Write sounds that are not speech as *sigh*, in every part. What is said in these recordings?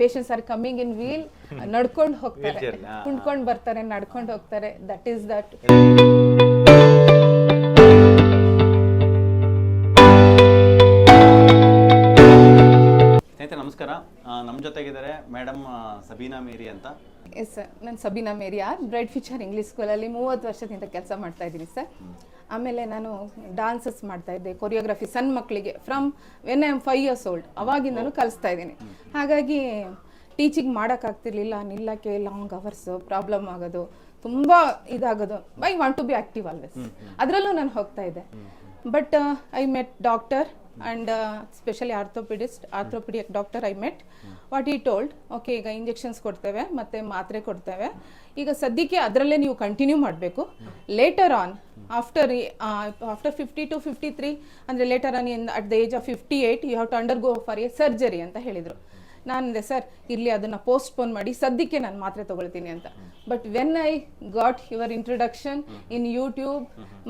Patients are coming in wheel ನಡ್ಕೊಂಡು ಹೋಗ್ತಾರೆ. ಕುಂಡ್ಕೊಂಡು ಬರ್ತಾರೆ ನಡ್ಕೊಂಡು ಹೋಗ್ತಾರೆ. ದಟ್ ಈಸ್ ದಟ್ ಸ್ನೇಹಿತರೆ ನಮಸ್ಕಾರ. ನಮ್ಮ ಜೊತೆಗಿದ್ದಾರೆ ಮೇಡಮ್ ಸಬೀನಾ ಮೇರಿ ಅಂತ. ಎಸ್ ಸರ್ ನಾನು ಸಬೀನಾ ಮೇರಿಯಾರ್ ಬ್ರೈಟ್ ಫ್ಯೂಚರ್ ಇಂಗ್ಲೀಷ್ ಸ್ಕೂಲಲ್ಲಿ ಮೂವತ್ತು ವರ್ಷದಿಂದ ಕೆಲಸ ಮಾಡ್ತಾ ಇದ್ದೀನಿ ಸರ್ ಆಮೇಲೆ ನಾನು ಡಾನ್ಸಸ್ ಮಾಡ್ತಾ ಇದ್ದೆ ಕೊರಿಯೋಗ್ರಫಿ ಸಣ್ಣ ಮಕ್ಕಳಿಗೆ from when I am five years old ಅವಾಗಿಂದನೂ ಕಲಿಸ್ತಾ ಇದ್ದೀನಿ. ಹಾಗಾಗಿ ಟೀಚಿಂಗ್ ಮಾಡೋಕ್ಕಾಗ್ತಿರ್ಲಿಲ್ಲ ನಿಲ್ಲಕ್ಕೆ ಲಾಂಗ್ ಅವರ್ಸ್ ಪ್ರಾಬ್ಲಮ್ ಆಗೋದು ತುಂಬ ಇದಾಗೋದು. I want to be active always ಅದರಲ್ಲೂ ನಾನು ಹೋಗ್ತಾ ಇದ್ದೆ. But I met doctor and specially orthopaedist orthopaedic doctor I met what he told okay ಈಗ ಇಂಜೆಕ್ಷನ್ಸ್ ಕೊಡ್ತೇವೆ ಮತ್ತೆ ಮಾತ್ರೆ ಕೊಡ್ತೇವೆ. ಈಗ ಸದ್ಯಕ್ಕೆ ಅದರಲ್ಲೇ ನೀವು ಕಂಟಿನ್ಯೂ ಮಾಡಬೇಕು. Later on after after fifty two fifty three ಅಂದರೆ later on in at the age of fifty eight you have to undergo for a surgery ಅಂತ ಹೇಳಿದರು. ನಾನು ಅಂದೆ, ಸರ್, ಇರಲಿ, ಅದನ್ನು ಪೋಸ್ಟ್ಪೋನ್ ಮಾಡಿ, ಸದ್ಯಕ್ಕೆ ನಾನು ಮಾತ್ರೆ ತೊಗೊಳ್ತೀನಿ ಅಂತ. But when I got your introduction in YouTube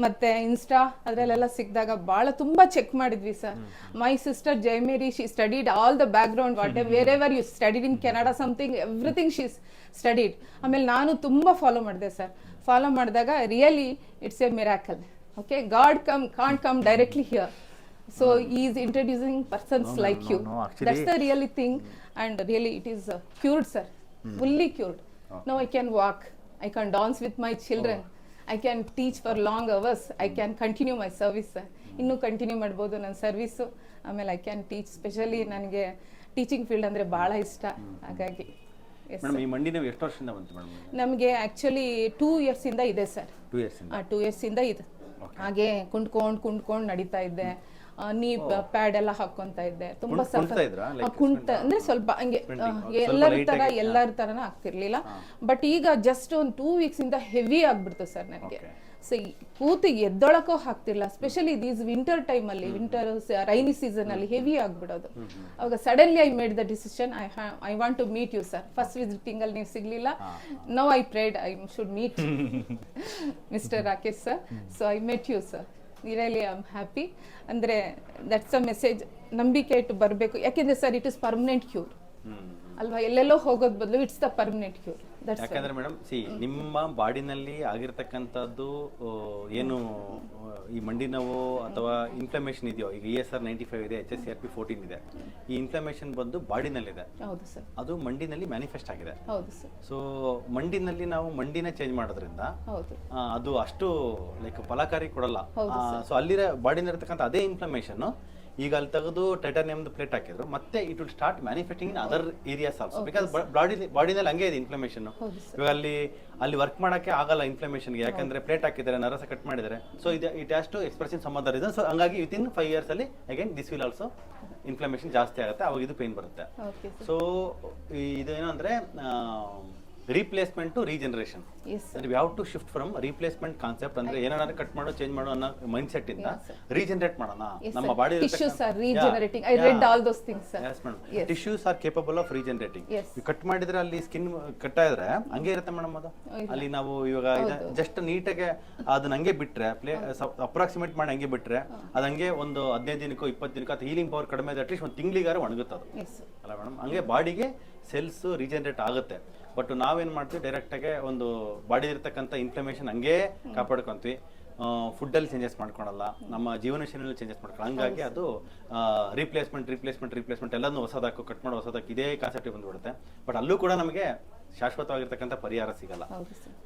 ಮತ್ತೆ ಇನ್ಸ್ಟಾ ಅದರಲ್ಲೆಲ್ಲ ಸಿಕ್ಕಿದಾಗ ಭಾಳ ತುಂಬ ಚೆಕ್ ಮಾಡಿದ್ವಿ sir my sister Jayamary she studied all the background what wherever you studied in Canada something everything she's studied ಆಮೇಲೆ ನಾನು ತುಂಬ ಫಾಲೋ ಮಾಡಿದೆ ಸರ್ ಫಾಲೋ ಮಾಡಿದಾಗ really it's a miracle okay God come can't come directly here so is introducing persons like you no, actually- that's the really thing and really it is cured sir fully cured no I can walk I can dance with my children I can teach for long hours I can continue my service ಇನ್ನೂ continue ಮಾಡ್ಬೋದು ನನ್ನ service ಆಮೇಲೆ I can teach specially ನನಗೆ teaching field ಅಂದರೆ ಭಾಳ ಇಷ್ಟ ಹಾಗಾಗಿ ಎಷ್ಟು ವರ್ಷದಿಂದ ಬಂತು ನಮಗೆ ಆ್ಯಕ್ಚುಲಿ ಟೂ ಇಯರ್ಸಿಂದ ಇದೆ ಸರ್ ಟೂ ಇಯರ್ಸಿಂದ ಆ ಟೂ ಇಯರ್ಸಿಂದ ಇದು ಹಾಗೆ ಕುಂಡ್ಕೊಂಡು ಕುಂಡ್ಕೊಂಡು ನಡೀತಾ ಇದ್ದೆ ನೀ ಪ್ಯಾಡ್ ಎಲ್ಲ ಹಾಕೊಂತ ಇದ್ದೆ. ತುಂಬಾ? ಕುಂಟ ಅಂದ್ರೆ ಸ್ವಲ್ಪ ಹಂಗೆ ಎಲ್ಲರ ತರ ಎಲ್ಲರ ತರನ ಆಗ್ತಿರ್ಲಿಲ್ಲ. ಬಟ್ ಈಗ ಜಸ್ಟ್ ಒಂದು ಟೂ ವೀಕ್ಸ್ ಇಂದ ಹೆವಿ ಆಗ್ಬಿಡ್ತು ಸರ್ ನನಗೆ. ಸೊ ಕೂತು ಎದ್ದೊಳಕೋ ಹಾಕ್ತಿಲ್ಲ ಸ್ಪೆಷಲಿ ದೀಸ್ ವಿಂಟರ್ ಟೈಮ್ ಅಲ್ಲಿ ವಿಂಟರ್ ರೈನಿ ಸೀಸನ್ ಅಲ್ಲಿ ಹೆವಿ ಆಗ್ಬಿಡೋದು. ಅವಾಗ suddenly I made the decision I I want to meet you sir first visiting ಅಲ್ಲಿ ನೀವು ಸಿಗ್ಲಿಲ್ಲ. No I prayed I should meet mister Rakesh sir so I met you sir really I am happy ಅಂದರೆ that's a message ನಂಬಿಕೆ ಇಟ್ಟು ಬರಬೇಕು. ಯಾಕೆಂದರೆ sir it is permanent cure ಅಲ್ವಾ? ಎಲ್ಲೆಲ್ಲೋ ಹೋಗೋದ್ ಬದಲು ಇಟ್ಸ್ ದ ಪರ್ಮನೆಂಟ್ ಕ್ಯೂರ್ ಯಾಕಂದ್ರೆ ಮೇಡಮ್ ಸಿ ನಿಮ್ಮ ಬಾಡಿನಲ್ಲಿ ಆಗಿರ್ತಕ್ಕಂಥದ್ದು ಏನು ಈ ಮಂಡಿ ನೋವು ಅಥವಾ ಇನ್ಫ್ಲಮೇಷನ್ ಇದೆಯೋ ಈಗ E S R ninety five ಇದೆ H S C R P fourteen ಇದೆ ಈ ಇನ್ಫ್ಲಮೇಷನ್ ಬಂದು ಬಾಡಿನಲ್ಲಿದೆ. ಹೌದು ಸರ್. ಅದು ಮಂಡಿನಲ್ಲಿ ಮ್ಯಾನಿಫೆಸ್ಟ್ ಆಗಿದೆ. ಹೌದು ಸರ್. ಸೊ ಮಂಡಿನಲ್ಲಿ ನಾವು ಮಂಡಿನ ಚೇಂಜ್ ಮಾಡೋದ್ರಿಂದ ಅದು ಅಷ್ಟು ಲೈಕ್ ಫಲಕಾರಿ ಕೊಡಲ್ಲ. ಸೊ ಅಲ್ಲಿರ ಬಾಡಿನಲ್ಲಿರ್ತಕ್ಕಂಥ ಅದೇ ಇನ್ಫ್ಲಮೇಷನ್ ಈಗ ಅಲ್ಲಿ ತೆಗೆದು ಟೈಟಾನಿಯಮ್ದು ಪ್ಲೇಟ್ ಹಾಕಿದ್ರು ಮತ್ತೆ it will start manufacturing in other areas also because body ಬಾಡಿನಲ್ಲಿ ಹಂಗೆ ಇದೆ ಇನ್ಫ್ಲಮೇಷನ್ ಇವಾಗ ಅಲ್ಲಿ ಅಲ್ಲಿ ವರ್ಕ್ ಮಾಡೋಕ್ಕೆ ಆಗಲ್ಲ ಇನ್ಫ್ಲಮೇಷನ್ಗೆ ಯಾಕಂದ್ರೆ ಪ್ಲೇಟ್ ಹಾಕಿದ್ದಾರೆ ನರಸ ಕಟ್ ಮಾಡಿದ್ದಾರೆ. ಸೊ ಇದು it has to expression some other reason so ಹಂಗಾಗಿ ವಿತ್ ಇನ್ ಫೈವ್ ಇಯರ್ಸ್ ಅಲ್ಲಿ again this will also inflammation ಜಾಸ್ತಿ ಆಗುತ್ತೆ ಅವಾಗ ಇದು ಪೇನ್ ಬರುತ್ತೆ. ಸೊ ಇದೇನು ಅಂದ್ರೆ ರೀಪ್ಲೇಸ್ಮೆಂಟ್ ಟು ರೀಜನರೇಷನ್ ವಿ ಯಾವ to shift from replacement concept ಅಂದ್ರೆ ಏನಾದ್ರು ಕಟ್ ಮಾಡೋ ಚೇಂಜ್ ಮಾಡೋ ಅನ್ನೋ ಮೈಂಡ್ ಸೆಟ್ ಇಂದ ರೀಜನರೇಟ್ ಮಾಡೋಣ. ನಮ್ಮ body tissues are regenerating I read all those things sir Yes. Tissues are capable of regenerating. Cut ಮಾಡಿದ್ರೆ ಅಲ್ಲಿ ಸ್ಕಿನ್ ಕಟ್ ಆದ್ರೆ ಹಂಗೆ ಇರುತ್ತೆ ಮೇಡಮ್ ಅದು. ಅಲ್ಲಿ ನಾವು ಇವಾಗ ಜಸ್ಟ್ ನೀಟಾಗಿ ಅದನ್ನ ಹಂಗೆ ಬಿಟ್ರೆ ಅಪ್ರಾಕ್ಸಿಮೇಟ್ ಮಾಡಿ ಹಂಗೆ ಬಿಟ್ರೆ ಅದು ಹಂಗೆ ಒಂದು ಹದಿನೈದು ದಿನಕ್ಕೋ ಇಪ್ಪತ್ತು ದಿನಕ್ಕೋ ಅದು ಹೀಲಿಂಗ್ ಪವರ್ ಕಡಿಮೆ ಇದೆ ಅಟ್ಲೀಸ್ಟ್ ಒಂದು ತಿಂಗಳಿಗಾರ ಒಣಗುತ್ತೆ ಅದು ಅಲ್ಲ ಮೇಡಮ್ ಹಂಗೆ ಬಾಡಿಗೆ ಸೆಲ್ಸ್ ರೀಜನರೇಟ್ ಆಗುತ್ತೆ. ಬಟ್ ನಾವೇನ್ ಮಾಡ್ತೀವಿ? ಡೈರೆಕ್ಟಾಗೆ ಒಂದು ಬಾಡಿ ಇರ್ತಕ್ಕಂಥ ಇನ್ಫ್ಲಮೇಷನ್ ಹಂಗೆ ಕಾಪಾಡ್ಕೊಂತೀವಿ. ಫುಡ್ಡಲ್ಲಿ ಚೇಂಜಸ್ ಮಾಡ್ಕೊಳಲ್ಲ. ನಮ್ಮ ಜೀವನ ಶೈಲಿಯಲ್ಲಿ ಚೇಂಜಸ್ ಮಾಡ್ಕೊಳ್ಳೋ ಹಂಗಾಗಿ ಅದು ರೀಪ್ಲೇಸ್ಮೆಂಟ್ ರೀಪ್ಲೇಸ್ಮೆಂಟ್ ರೀಪ್ಲೇಸ್ಮೆಂಟ್ ಎಲ್ಲನೂ ಹೊಸದಾಕು ಕಟ್ ಮಾಡಿ ಹೊಸದಾಕು ಇದೇ ಕಾನ್ಸೆಪ್ಟ್ ಬಂದುಬಿಡುತ್ತೆ. ಬಟ್ ಅಲ್ಲೂ ಕೂಡ ನಮಗೆ ಶಾಶ್ವತವಾಗಿರ್ತಕ್ಕಂಥ ಪರಿಹಾರ ಸಿಗಲ್ಲ.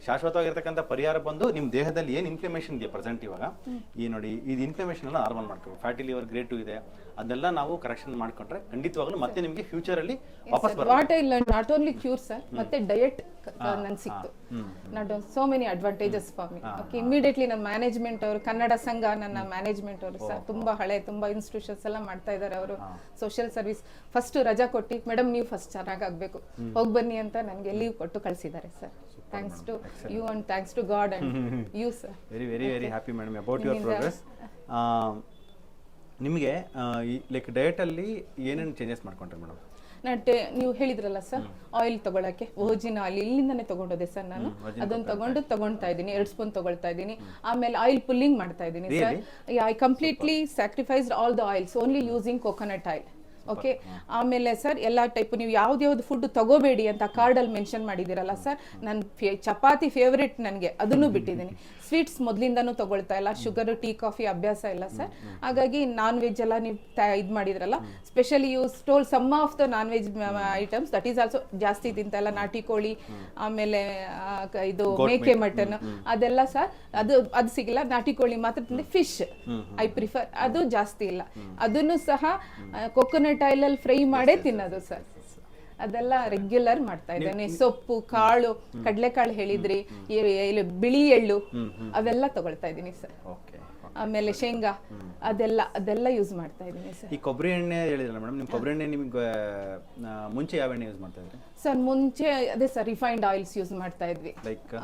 ಶಾಶ್ವತವಾಗಿರ್ತಕ್ಕಂಥ ಪರಿಹಾರ ಬಂದು ನಿಮ್ಮ ದೇಹದಲ್ಲಿ ಏನು ಇನ್ಫ್ಲಮೇಷನ್ ಇದೆ ಪ್ರೆಸೆಂಟ್ ಇವಾಗ? ಈ ನೋಡಿ ಇದು ಇನ್ಫ್ಲಮೇಷನ್ ಎಲ್ಲ ನಾರ್ಮಲ್ ಮಾಡ್ಕೋಬೇಕು. ಫ್ಯಾಟಿ ಲಿವರ್ ಗ್ರೇಟ್ ಟು ಇದೆ. ಅದನ್ನೆಲ್ಲ ನಾವು ಕರೆಕ್ಷನ್ ಮಾಡ್ಕೊಂಡ್ರೆ ಖಂಡಿತವಾಗ್ಲೂ ಮತ್ತೆ ನಿಮಗೆ ಫ್ಯೂಚರ್ ಅಲ್ಲಿ ವಾಪಸ್ ಬರುತ್ತೆ learn not only cure sir ಮತ್ತೆ ಡಯಟ್ ನನ್ ಸಿಕ್ತು. Not so many advantages for me okay immediately ನನ್ನ ಮ್ಯಾನೇಜ್ಮೆಂಟ್ ಅವರು ಕನ್ನಡ ಸಂಘ ನನ್ನ ಮ್ಯಾನೇಜ್ಮೆಂಟ್ ಅವರು ಸರ್ ತುಂಬಾ ಹಳೆ ತುಂಬಾ ಇನ್ಸ್ಟಿಟ್ಯೂಷನ್ಸ್ ಎಲ್ಲ ಮಾಡ್ತಾ ಇದ್ದಾರೆ ಅವರು. ಸೋಷಿಯಲ್ ಸರ್ವಿಸ್ ಫಸ್ಟ್ ರಜಾ ಕೊಟ್ಟಿ ಮೇಡಮ್ ನೀವು ಫಸ್ಟ್ ಚೆನ್ನಾಗಿ ಆಗ್ಬೇಕು. ಹೋಗಿ ಬನ್ನಿ ಅಂತ ನನಗೆ ಲೀವ್ ಕೊಟ್ಟು ಕಳಿಸಿದ್ದಾರೆ sir thanks to you and thanks to God and you sir very very very happy madam about your progress ನಿಮಗೆ ಲೈಕ್ ಡಯಟಲ್ಲಿ ಏನೇನು ಚೇಂಜಸ್ ಮಾಡ್ಕೊಂಡ್ರಿ ಮೇಡಮ್ ನಟ್ಟೆ ನೀವು ಹೇಳಿದ್ರಲ್ಲ ಸರ್ ಆಯಿಲ್ ತಗೊಳಕ್ಕೆ ಓಜಿನ ಆಯಿಲ್ ಇಲ್ಲಿಂದಾನೆ ತಗೊಂಡೋದೆ ಸರ್ ನಾನು. ಅದನ್ನ ತಗೊಂಡು ತಗೊಳ್ತಾ ಇದ್ದೀನಿ ಎರಡು ಸ್ಪೂನ್ ತಗೊಳ್ತಾ ಇದ್ದೀನಿ. ಆಮೇಲೆ ಆಯಿಲ್ ಪುಲ್ಲಿಂಗ್ ಮಾಡ್ತಾ ಇದ್ದೀನಿ sir I completely sacrificed all the oils only using coconut oil okay ಆಮೇಲೆ ಸರ್ ಎಲ್ಲ ಟೈಪ್ ನೀವು ಯಾವ್ದು ಫುಡ್ ತಗೋಬೇಡಿ ಅಂತ ಕಾರ್ಡಲ್ಲಿ ಮೆನ್ಷನ್ ಮಾಡಿದ್ದೀರಲ್ಲ ಸರ್ ನನ್ನ ಚಪಾತಿ ಫೇವ್ರೇಟ್ ನನಗೆ ಅದನ್ನು ಬಿಟ್ಟಿದ್ದೀನಿ. ಸ್ವೀಟ್ಸ್ ಮೊದಲಿಂದನೂ ತಗೊಳ್ತಾ ಇಲ್ಲ. ಶುಗರ್ ಟೀ ಕಾಫಿ ಅಭ್ಯಾಸ ಇಲ್ಲ ಸರ್. ಹಾಗಾಗಿ ನಾನ್ ವೆಜ್ ಎಲ್ಲ ನೀವು ಇದು ಮಾಡಿದ್ರಲ್ಲ. Specially you stole some of the non veg items that is also ಜಾಸ್ತಿ ತಿಂತ ಇಲ್ಲ. ನಾಟಿ ಕೋಳಿ ಆಮೇಲೆ ಇದು ಮೇಕೆ ಮಟನ್ ಅದೆಲ್ಲ ಸರ್ ಅದು ಅದು ಸಿಗಿಲ್ಲ. ನಾಟಿ ಕೋಳಿ ಮಾತ್ರ ತಿಂದೆ ಫಿಶ್ ಐ ಪ್ರಿಫರ್ ಅದು ಜಾಸ್ತಿ ಇಲ್ಲ. ಅದನ್ನು ಸಹ ಕೊಕೊನಟ್ ಆಯಿಲಲ್ಲಿ ಫ್ರೈ ಮಾಡೇ ತಿನ್ನೋದು ಸರ್. ಅದೆಲ್ಲ ರೆಗ್ಯುಲರ್ ಮಾಡ್ತಾ ಇದ್ದೇನೆ. ಸೊಪ್ಪು ಕಾಳು ಕಡಲೆಕಾಳು ಹೇಳಿದ್ರಿ ಇಲ್ಲಿ ಬಿಳಿ ಎಳ್ಳು ಅವೆಲ್ಲ ತಗೊಳ್ತಾ ಇದ್ದೀನಿ ಸರ್. ಓಕೆ ಆಮೇಲೆ ಶೇಂಗಾ ಅದೆಲ್ಲ ಅದೆಲ್ಲ ಯೂಸ್ ಮಾಡ್ತಾ ಇದ್ದೀನಿ ಸರ್. ಈ ಕೊಬ್ಬರಿ ಎಣ್ಣೆ ಹೇಳಿದ್ರಲ್ಲ ಮೇಡಮ್ ನಿಮ್ಮ ಕೊಬ್ಬರಿ ಎಣ್ಣೆ ನಿಮಗೆ ಮುಂಚೆ ಯಾವ ಎಣ್ಣೆ ಯೂಸ್ ಮಾಡ್ತಾ ಇದ್ರಿ? ಸರ್ ಮುಂಚೆ ಅದೇ ಸರ್ ರಿಫೈನ್ಡ್ ಆಯಿಲ್ಸ್ ಯೂಸ್ ಮಾಡ್ತಾ ಇದ್ವಿ. ಲೈಕ್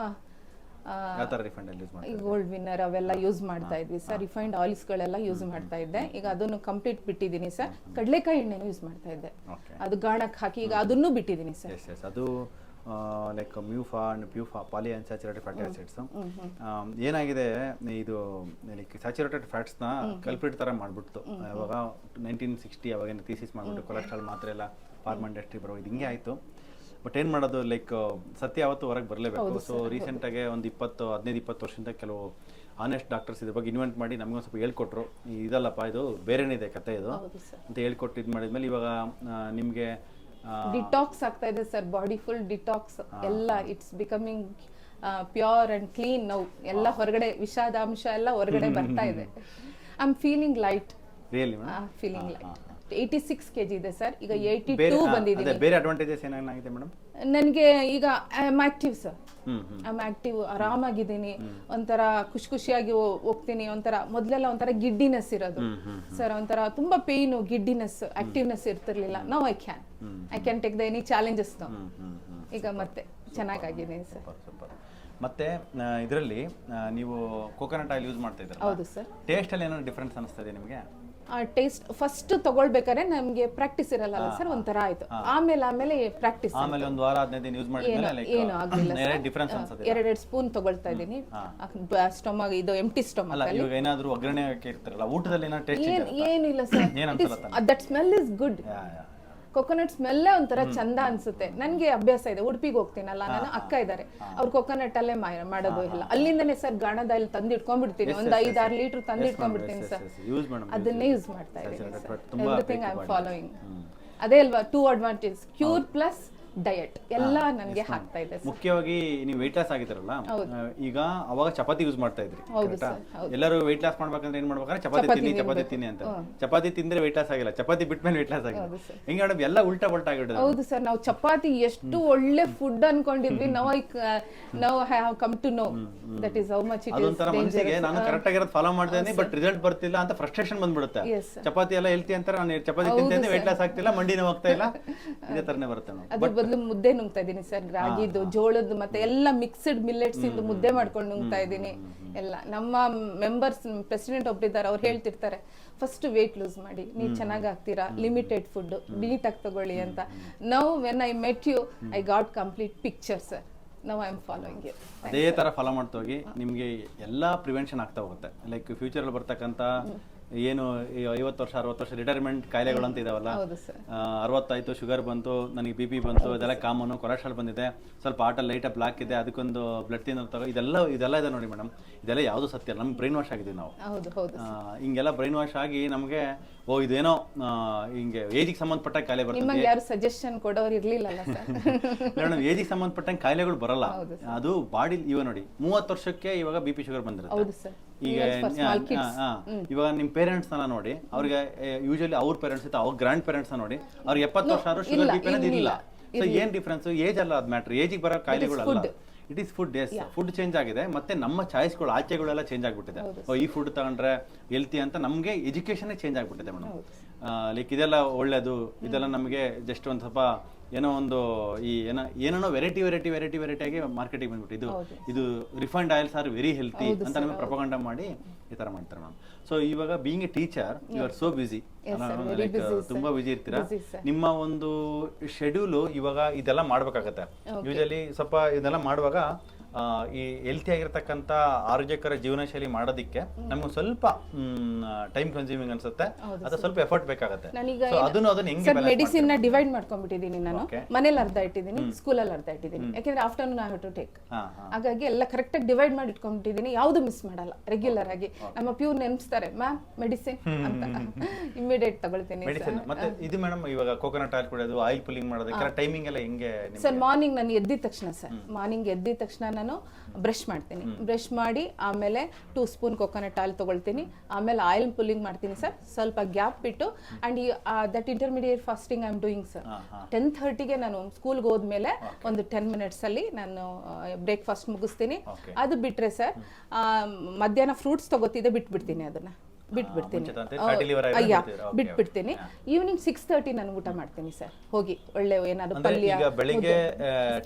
ಈ ಗೋಲ್ಡ್ ವಿನ್ನರ್ ಅವೆಲ್ಲ ಯೂಸ್ ಮಾಡ್ತಾ ಇದ್ವಿ. ಸರ್ ರಿಫೈನ್ಡ್ ಆಯಿಲ್ಸ್ಗಳೆಲ್ಲ ಯೂಸ್ ಮಾಡ್ತಾ ಇದ್ದೆ. ಈಗ ಅದನ್ನು ಕಂಪ್ಲೀಟ್ ಬಿಟ್ಟಿದ್ದೀನಿ ಸರ್. ಕಡಲೆಕಾಯಿ ಎಣ್ಣೆನೂ ಯೂಸ್ ಮಾಡ್ತಾ ಇದ್ದೆ. ಅದು ಗಾಣಕ್ಕೆ ಹಾಕಿ ಈಗ ಅದನ್ನು ಬಿಟ್ಟಿದ್ದೀನಿ ಸರ್. ಅದು like MUFA and PUFA poly unsaturated fatty acids ಏನಾಗಿದೆ ಇದು ಲೈಕ್ ಸ್ಯಾಚುರೇಟೆಡ್ ಫ್ಯಾಟ್ಸ್ನ ಕಲ್ಪಿಟ್ ಥರ ಮಾಡಿಬಿಡ್ತು. ಅವಾಗ ನೈನ್ಟೀನ್ ಸಿಕ್ಸ್ಟಿ ಅವಾಗ ಥೀಸಿಸ್ ಮಾಡಿಬಿಟ್ಟು ಕೊಲೆಸ್ಟ್ರಾಲ್ ಮಾತ್ರ ಎಲ್ಲ ಫಾರ್ಮ್ ಇಂಡಸ್ಟ್ರಿ ಬರೋ ಇದು ಹಿಂಗೆ ಆಯಿತು. ಬಟ್ ಏನು ಮಾಡೋದು? ಲೈಕ್ ಸತ್ಯ ಅವತ್ತು ಹೊರಗೆ ಬರಲೇಬೇಕು. ಸೊ ರೀಸೆಂಟಾಗೆ ಒಂದು ಇಪ್ಪತ್ತು ಹದಿನೈದು ಇಪ್ಪತ್ತು ವರ್ಷದಿಂದ ಕೆಲವು ಆನೆಸ್ಟ್ ಡಾಕ್ಟರ್ಸ್ ಇದ್ರ ಬಗ್ಗೆ ಇನ್ವೆಂಟ್ ಮಾಡಿ ನಮಗೊಂದು ಸ್ವಲ್ಪ ಹೇಳ್ಕೊಟ್ರು. ಇದಲ್ಲಪ್ಪ ಇದು ಬೇರೆನೇ ಇದೆ ಕತೆ ಇದು ಅಂತ ಹೇಳ್ಕೊಟ್ಟು ಇದು ಮಾಡಿದ್ಮೇಲೆ ಇವಾಗ ನಿಮಗೆ ಡಿಟಾಕ್ಸ್ ಆಗ್ತಾ ಇದೆ ಸರ್ ಬಾಡಿ ಫುಲ್ ಡಿಟಾಕ್ಸ್ ಎಲ್ಲ it's becoming pure and clean now ಎಲ್ಲ ಹೊರಗಡೆ ವಿಷಾದಾಂಶ ಎಲ್ಲ ಹೊರಗಡೆ ಬರ್ತಾ ಇದೆ. I am feeling light feeling light eighty six K G ಇದೆ ಸರ್. ಈಗ ಏಯ್ಟಿ ಟೂ ಬಂದಿದೆ ಬೇರೆ ಅಡ್ವಾಂಟೇಜಸ್ ಏನಾಗಿದೆ ಮೇಡಮ್? ನನಗೆ ಈಗ I am active sir I am active ಆರಾಮಾಗಿದ್ದೀನಿ. ಒಂಥರ ಖುಷಿ ಖುಷಿಯಾಗಿ ಹೋಗ್ತೀನಿ. ಒಂಥರ ಮೊದಲೆಲ್ಲ ಒಂಥರ ಗಿಡ್ಡಿನೆಸ್ ಇರೋದು. ಸರ್ ಒಂಥರ ತುಂಬಾ ಪೇಯ್ನು ಗಿಡ್ಡಿನೆಸ್ ಆಕ್ಟಿವ್ನೆಸ್ ಇರ್ತಿರ್ಲಿಲ್ಲ. ನಾವು I can I can take the any challenges no ಈಗ ಮತ್ತೆ ಚೆನ್ನಾಗಿದ್ದೀನಿ ಸರ್ ಮತ್ತೆ ಇದರಲ್ಲಿ ನೀವು ಕೋಕೋನಟ್ ಆಯಿಲ್ ಯೂಸ್ ಮಾಡ್ತಾ ಇದ್ದೀರಾ ಹೌದು ಸರ್ ಟೇಸ್ಟ್ ಅಲ್ಲಿ ಏನಾದ್ರು ಡಿಫ್ರೆನ್ಸ್ ಅನಿಸ್ತದೆ ನಿಮಗೆ? ಟೇಸ್ಟ್ ಫಸ್ಟ್ ತಗೊಳ್ಬೇಕಾದ್ರೆ ನಮ್ಗೆ ಪ್ರಾಕ್ಟೀಸ್ ಇರಲ್ಲ ಸರ್ ಒಂಥರ ಆಯ್ತು. ಆಮೇಲೆ ಆಮೇಲೆ ಪ್ರಾಕ್ಟೀಸ್ ಆಮೇಲೆ ಒಂದು ವಾರ ಹದಿನೈದು ದಿನ ಯೂಸ್ ಮಾಡಿದ್ಮೇಲೆ ಏನು ಆಗ್ಲಿಲ್ಲ ಡಿಫ್ರೆನ್ಸ್ ಅನ್ಸುತ್ತೆ ಎರಡೆರಡು ಸ್ಪೂನ್ ತಗೊಳ್ತಾ ಇದ್ದೀನಿ. ಸ್ಟೊಮಾಗ್ ಇದು ಎಂಟಿ ಸ್ಟಮಕ್ ಅಲ್ಲ ಇವಾಗ ಏನಾದರೂ ಒಗ್ಗರಣೆ ಇರ್ತಾರಲ್ಲ ಊಟದಲ್ಲಿ ಏನಾದ್ರು ಟೇಸ್ಟ್ ಏನ್ ಏನಿಲ್ಲ ಸರ್ ಏನ್ that smell is good coconut ಸ್ಮೆಲ್ಲೇ ಒಂಥರ ಚಂದ ಅನ್ಸುತ್ತೆ. ನನಗೆ ಅಭ್ಯಾಸ ಇದೆ ಉಡುಪಿಗೆ ಹೋಗ್ತೀನಲ್ಲ ನಾನು ಅಕ್ಕ ಇದ್ದಾರೆ ಅವ್ರು ಕೊಕೊನಟ್ ಅಲ್ಲೇ ಮಾಡೋದು ಎಲ್ಲ ಅಲ್ಲಿಂದನೇ ಸರ್ ಗಾಣದ ಅಲ್ಲಿ ತಂದು ಇಟ್ಕೊಂಡ್ಬಿಡ್ತೀನಿ ಒಂದ್ ಐದಾರು ಲೀಟರ್ ತಂದು ಇಟ್ಕೊಂಡ್ಬಿಡ್ತೀನಿ ಸರ್. ಅದನ್ನೇ ಯೂಸ್ ಮಾಡ್ತಾ ಇದ್ದೀನಿ sir. Everything I am following ಅದೇ ಅಲ್ವಾ two advantage cure plus diet ಎಲ್ಲ ನನಗೆ ಹಾಕ್ತಾ ಇದೆ ಸರ್ ಮುಖ್ಯವಾಗಿ ನೀವು ವೆಯ್ಟ್ ಲಾಸ್ ಆಗಿದ್ರಲ್ಲ ಈಗ ಅವಾಗ ಚಪಾತಿ ಯೂಸ್ ಮಾಡ್ತಾ ಇದ್ರಿ ಎಲ್ಲರೂ ವೆಯ್ಟ್ ಲಾಸ್ ಮಾಡ್ಬೇಕಂದ್ರೆ ಏನ್ ಮಾಡ್ಬೇಕಾದ್ರೆ ಚಪಾತಿ ತಿನ್ನಿ ಚಪಾತಿ ತಿನ್ನಿ ಅಂತ. ಚಪಾತಿ ತಿಂದ್ರೆ ವೆಯ್ಟ್ ಲಾಸ್ ಆಗಿಲ್ಲ ಚಪಾತಿ ಬಿಟ್ಮೇಲೆ ವೆಯ್ಟ್ ಲಾಸ್ ಆಗಿಲ್ಲ. ಹೆಂಗ್ ಮೇಡಮ್ ಎಲ್ಲ ಉಲ್ಟಾ ಪಲ್ಟಾ ಆಗಿಬಿಟ್ಟಿದೆ. ಹೌದು ಸರ್ ನಾವು ಚಪಾತಿ ಎಷ್ಟು ಒಳ್ಳೆ ಫುಡ್ ಅನ್ಕೊಂಡಿದ್ವಿ ನಾವ್ ಐ ನಾವು have come to know that is how much it ಅದೊಂಥರ ಮನಸ್ಸಿಗೆ ನಾನು ಕರೆಕ್ಟ್ ಆಗಿರೋದು ಫಾಲೋ ಮಾಡ್ತಾ ಇದ್ದೀನಿ ಬಟ್ ರಿಸಲ್ಟ್ ಬರ್ತಿಲ್ಲ ಅಂತ ಫ್ರಸ್ಟ್ರೇಷನ್ ಬಂದ್ಬಿಡುತ್ತೆ. Yes. ಚಪಾತಿ ಎಲ್ಲ ಹೆಲ್ತಿ ಅಂತಾರೆ ನಾನು ಚಪಾತಿ ತಿಂತೇನೆ ವೆಯ್ಟ್ ಲಾಸ್ ಆಗ್ತಿಲ್ಲ ಮಂಡಿ ಹೋಗ್ತಾ ಇಲ್ಲ. *laughs* ಇದೇ ತರನೇ ಬರುತ್ತೆ ಅದ್ರ ಬದಲು ಮುದ್ದೆ ನುಂಗ್ತಾ ಇದ್ದೀನಿ ಸರ್ ರಾಗಿದು ಜೋಳದ್ದು ಮತ್ತೆ ಎಲ್ಲ ಮಿಕ್ಸ್ಡ್ ಮಿಲ್ಲೆಟ್ಸ್ ಇಂದ ಮುದ್ದೆ ಮಾಡ್ಕೊಂಡು ನುಂಗ್ತಾ ಇದ್ದೀನಿ. ಎಲ್ಲ ನಮ್ಮ ಮೆಂಬರ್ಸ್ ಪ್ರೆಸಿಡೆಂಟ್ ಒಬ್ರಿದ್ದಾರೆ ಅವ್ರು ಹೇಳ್ತಿರ್ತಾರೆ ಫಸ್ಟ್ ವೇಟ್ ಲೂಸ್ ಮಾಡಿ ನೀವು ಚೆನ್ನಾಗಿ ಆಗ್ತೀರಾ? ಲಿಮಿಟೆಡ್ ಫುಡ್ ನೀಟಾಗಿ ತಗೊಳ್ಳಿ ಅಂತ. ನಾವು when I met you I got complete picture sir ನಾವು ಐ ಆಮ್ ಫಾಲೋಯಿಂಗ್ ಯು ಅದೇ ತರ ಫಾಲೋ ಮಾಡ್ತಾ ಹೋಗಿ ನಿಮಗೆ ಎಲ್ಲ ಪ್ರಿವೆನ್ಷನ್ ಆಗ್ತಾ ಹೋಗುತ್ತೆ. ಲೈಕ್ ಫ್ಯೂಚರ್ ಅಲ್ಲಿ ಬರ್ತಕ್ಕಂಥ ಏನು ಈ ಐವತ್ತು ವರ್ಷ ಅರವತ್ತು ವರ್ಷ ರಿಟೈರ್ಮೆಂಟ್ ಕಾಯಿಲೆಗಳು ಅಂತ ಇದಾವಲ್ಲ? ಅರವತ್ತಾಯ್ತು ಶುಗರ್ ಬಂತು ನನಗೆ ಬಿ ಪಿ ಬಂತು ಇದೆಲ್ಲ ಕಾಮನು ಕೊಲೆಸ್ಟ್ರಾಲ್ ಬಂದಿದೆ. ಸ್ವಲ್ಪ ಆಟ ಲೈಟ್ ಬ್ಲಾಕ್ ಇದೆ ಅದಕ್ಕೊಂದು ಬ್ಲಡ್ ತಿನ್ನೋ ತಗೋ ಇದೆಲ್ಲ ಇದೆಲ್ಲ ಇದೆ ನೋಡಿ ಮೇಡಮ್ ಇದೆಲ್ಲ ಯಾವುದು ಸತ್ಯ? ನಮ್ಗೆ ಬ್ರೈನ್ ವಾಶ್ ಆಗಿದ್ದೀವಿ ನಾವು. ಹಿಂಗೆಲ್ಲ ಬ್ರೈನ್ ವಾಶ್ ಆಗಿ ನಮಗೆ ಓ ಇದೇನೋ ಹಿಂಗೆ ಏಜಿಗೆ ಸಂಬಂಧಪಟ್ಟ ಕಾಯಿಲೆ ಬರ್ತದೆ. ನಿಮಗೆ ಯಾರು ಸಜೆಷನ್ ಕೊಡೋರು ಇರ್ಲಿಲ್ಲಲ್ಲ ಸರ್? *laughs* ಮೇಡಮ್ ಏಜಿಗೆ ಸಂಬಂಧಪಟ್ಟಂಗೆ ಕಾಯಿಲೆಗಳು ಬರಲ್ಲ. ಅದು ಬಾಡಿ ಇವಾಗ ನೋಡಿ ಮೂವತ್ತು ವರ್ಷಕ್ಕೆ ಇವಾಗ ಬಿ ಪಿ ಶುಗರ್ ಬಂದಿರುತ್ತೆ. ಹೌದು ಸರ್. ಈಗ ಹಾ ಇವಾಗ ನಿಮ್ ಪೇರೆಂಟ್ಸ್ನ ನೋಡಿ ಅವ್ರಿಗೆ ಯೂಶಲಿ ಅವ್ರ ಪೇರೆಂಟ್ಸ್ ಇತ್ತು ಅವ್ರ ಗ್ರ್ಯಾಂಡ್ ಪೇರೆಂಟ್ಸ್ ನೋಡಿ ಅವ್ರಿಗೆ ಎಪ್ಪತ್ತು ವರ್ಷ ಆದ್ರೂ ಶುಗರ್ ಬಿ ಪಿ ಅನ್ನೋದು ಇಲ್ಲ ಸೊ ಏನ್ ಡಿಫ್ರೆನ್ಸ್ ಏಜ್ ಅಲ್ಲ ಅದ್ ಮ್ಯಾಟ್ರ್ ಏಜಿಗೆ ಬರೋ ಕಾಯಿಲೆಗಳಲ್ಲ. It is food yes food change ಆಗಿದೆ. ಮತ್ತೆ ನಮ್ಮ ಚಾಯ್ಸ್ಗಳು ಆಚೆಗಳೆಲ್ಲ ಚೇಂಜ್ ಆಗಿಬಿಟ್ಟಿದೆ. ಓ, ಈ ಫುಡ್ ತಗೊಂಡ್ರೆ ಹೆಲ್ತಿ ಅಂತ ನಮಗೆ ಎಜುಕೇಶನ್ ಚೇಂಜ್ ಆಗಿಬಿಟ್ಟಿದೆ ಮೇಡಮ್ ಲೈಕ್ ಇದೆಲ್ಲ ಒಳ್ಳೇದು ಇದೆಲ್ಲ ನಮಗೆ ಜಸ್ಟ್ ಒಂದು ಸ್ವಲ್ಪ ಏನೋ ಒಂದು ಈ ಏನೋ ಏನೇನೋ ವೆರೈಟಿ ವೆರೈಟಿ ವೆರೈಟಿ ವೆರೈಟಿ ಆಗಿ ಮಾರ್ಕೆಟಿಗೆ ಬಂದ್ಬಿಟ್ಟು. ಇದು ಇದು refined oils are very healthy ಅಂತ ನಮಗೆ ಪ್ರಪಗಂಡ ಮಾಡಿ ಈ ತರ ಮಾಡ್ತಾರೆ ಮ್ಯಾಮ್ ಸೊ ಇವಾಗ being a teacher you are so busy ತುಂಬಾ ಬಿಸಿ ಇರ್ತೀರಾ? ನಿಮ್ಮ ಒಂದು ಶೆಡ್ಯೂಲ್ ಇವಾಗ ಇದೆಲ್ಲ ಮಾಡ್ಬೇಕಾಗತ್ತೆ. ಯೂಶಲಿ ಸ್ವಲ್ಪ ಇದೆಲ್ಲ ಮಾಡುವಾಗ ಈ ಹೆಲ್ತಿ ಆಗಿರ್ತಕ್ಕಂಥ ಆರೋಗ್ಯಕರ ಜೀವನ ಶೈಲಿ ಮಾಡೋದಕ್ಕೆ ನಮ್ಗೆ ಸ್ವಲ್ಪ ಟೈಮ್ ಕನ್ಸ್ಯೂಮಿಂಗ್ ಅನ್ಸುತ್ತೆ. ಅದು ಸ್ವಲ್ಪ ಎಫರ್ಟ್ ಬೇಕಾಗುತ್ತೆ. ಅದನ್ನು ಅದನ್ನ ಹೆಂಗೆ ಮೆಡಿಸಿನ್ನ ಡಿವೈಡ್ ಮಾಡ್ಕೊಂಡ್ಬಿಟ್ಟಿದ್ದೀನಿ ನಾನು. ಮನೇಲಿ ಅರ್ಧ ಇಟ್ಟಿದ್ದೀನಿ ಸ್ಕೂಲಲ್ಲಿ ಅರ್ಧ ಇಟ್ಟಿದ್ದೀನಿ. ಯಾಕಂದ್ರೆ afternoon I have to take ಹಾಗಾಗಿ ಎಲ್ಲ ಕರೆಕ್ಟಾಗಿ ಡಿವೈಡ್ ಮಾಡಿ ಇಟ್ಕೊಂಡ್ಬಿಟ್ಟಿದ್ದೀನಿ. ಯಾವುದು ಮಿಸ್ ಮಾಡಲ್ಲ ರೆಗ್ಯುಲರ್ ಆಗಿ. ನಮ್ಮ ಪ್ಯೂರ್ ನೆನಪಿಸ್ತಾರೆ ಮ್ಯಾಮ್ ಮೆಡಿಸಿನ್ ಅಂತ. ಇಮಿಡಿಯೇಟ್ ತಗೊಳ್ತೀನಿ ಮೆಡಿಸಿನ್ ಮತ್ತೆ ಇದು ಮೇಡಮ್ ಇವಾಗ ಕೋಕೋನಟ್ ಆಯಿಲ್ ಕುಡಿಯೋದು ಆಯಿಲ್ ಪುಲ್ಲಿಂಗ್ ಮಾಡೋದಕ್ಕೆ ಟೈಮಿಂಗ್ ಎಲ್ಲ ಹೆಂಗೆ? ಸರ್ ಮಾರ್ನಿಂಗ್ ನಾನು ಎದ್ದಿದ ತಕ್ಷಣ ಸರ್. ಮಾರ್ನಿಂಗ್ ಎದ್ದಿದ ತಕ್ಷಣ ನಾನು ಬ್ರಷ್ ಮಾಡ್ತೀನಿ. ಬ್ರಷ್ ಮಾಡಿ ಆಮೇಲೆ ಟೂ ಸ್ಪೂನ್ ಕೊಕೊನಟ್ ಆಯಿಲ್ ತೊಗೊಳ್ತೀನಿ. ಆಮೇಲೆ ಆಯಿಲ್ ಪುಲ್ಲಿಂಗ್ ಮಾಡ್ತೀನಿ ಸರ್ ಸ್ವಲ್ಪ ಗ್ಯಾಪ್ ಬಿಟ್ಟು and that intermediate fasting I am doing sir ten ಥರ್ಟಿಗೆ ನಾನು ಸ್ಕೂಲ್ಗೆ ಹೋದ್ಮೇಲೆ ಒಂದು ಟೆನ್ ಮಿನಿಟ್ಸಲ್ಲಿ ನಾನು ಬ್ರೇಕ್ಫಾಸ್ಟ್ ಮುಗಿಸ್ತೀನಿ. ಅದು ಬಿಟ್ಟರೆ ಸರ್ ಮಧ್ಯಾಹ್ನ ಫ್ರೂಟ್ಸ್ ತಗೋತಿದ್ದೆ ಬಿಟ್ಬಿಡ್ತೀನಿ ಅದನ್ನ. ಬಿಟ್ಬಿಡ್ತೀನಿ. liver ಆಗಿದ್ರೆ ಅಯ್ಯ ಬಿಟ್ಬಿಡ್ತೀನಿ. ಈವ್ನಿಂಗ್ ಸಿಕ್ಸ್ ತರ್ಟಿ ನಾನು ಊಟ ಮಾಡ್ತೀನಿ ಸರ್. ಹೋಗಿ ಒಳ್ಳೆ ಏನಾದ್ರು ಪಲ್ಯ ಬೆಳಿಗ್ಗೆ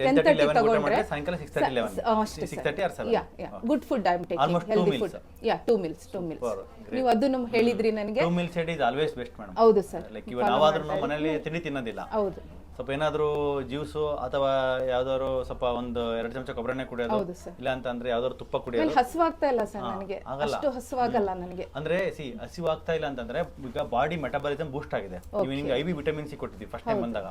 ಟೆನ್ ತರ್ಟಿ ತಗೊಂಡ್ರೆ ಸಾಯಂಕಾಲ ಸಿಕ್ಸ್ ತರ್ಟಿ ಲೆವೆನ್ ಅಷ್ಟೇ six thirty or yeah yeah good food I am taking healthy food yeah two meals two meals. ನೀವು ಅದನ್ನು ಹೇಳಿದ್ರಿ ನನಗೆ. Two meals is always best madam ಹೌದು ಸರ್. ಲೈಕ್ ಇವಾಗ ನಾವಾದ್ರೂ ಮನೇಲಿ ತಿಂಡಿ ತಿನ್ನೋದಿಲ್ಲ. ಹೌದು. ಸ್ವಲ್ಪ ಏನಾದ್ರು ಜ್ಯೂಸು ಅಥವಾ ಯಾವ್ದಾದ್ರು ಸ್ವಲ್ಪ ಒಂದು ಎರಡು ಚಮಚ ಕೊಬ್ಬರನೆ ಕುಡಿಯೋದು ಹೌದು ಸರ್. ಇಲ್ಲ ಅಂತ ಅಂದ್ರೆ ಯಾವ್ದಾದ್ರು ತುಪ್ಪ ಕುಡಿಯೋದು. ಹಸುವಾಗ್ತಾ ಇಲ್ಲ ಸರ್ ನನಗೆ. ಆಗಲ್ಲ. ಅಷ್ಟು ಹಸುವಾಗಲ್ಲ ನನಗೆ. ಅಂದ್ರೆ ಸಿ ಹಸಿವಾಗ್ತಾ ಇಲ್ಲ ಅಂತಂದ್ರೆ ಈಗ ಬಾಡಿ ಮೆಟಬಾಲಿಸಮ್ ಬೂಸ್ಟ್ ಆಗಿದೆ. ನೀವು ನಿಮ್ಗೆ ಐ ವಿ ವಿಟಮಿನ್ ಸಿ ಕೊಟ್ಟಿದ್ವಿ ಫಸ್ಟ್ ಟೈಮ್ ಬಂದಾಗ.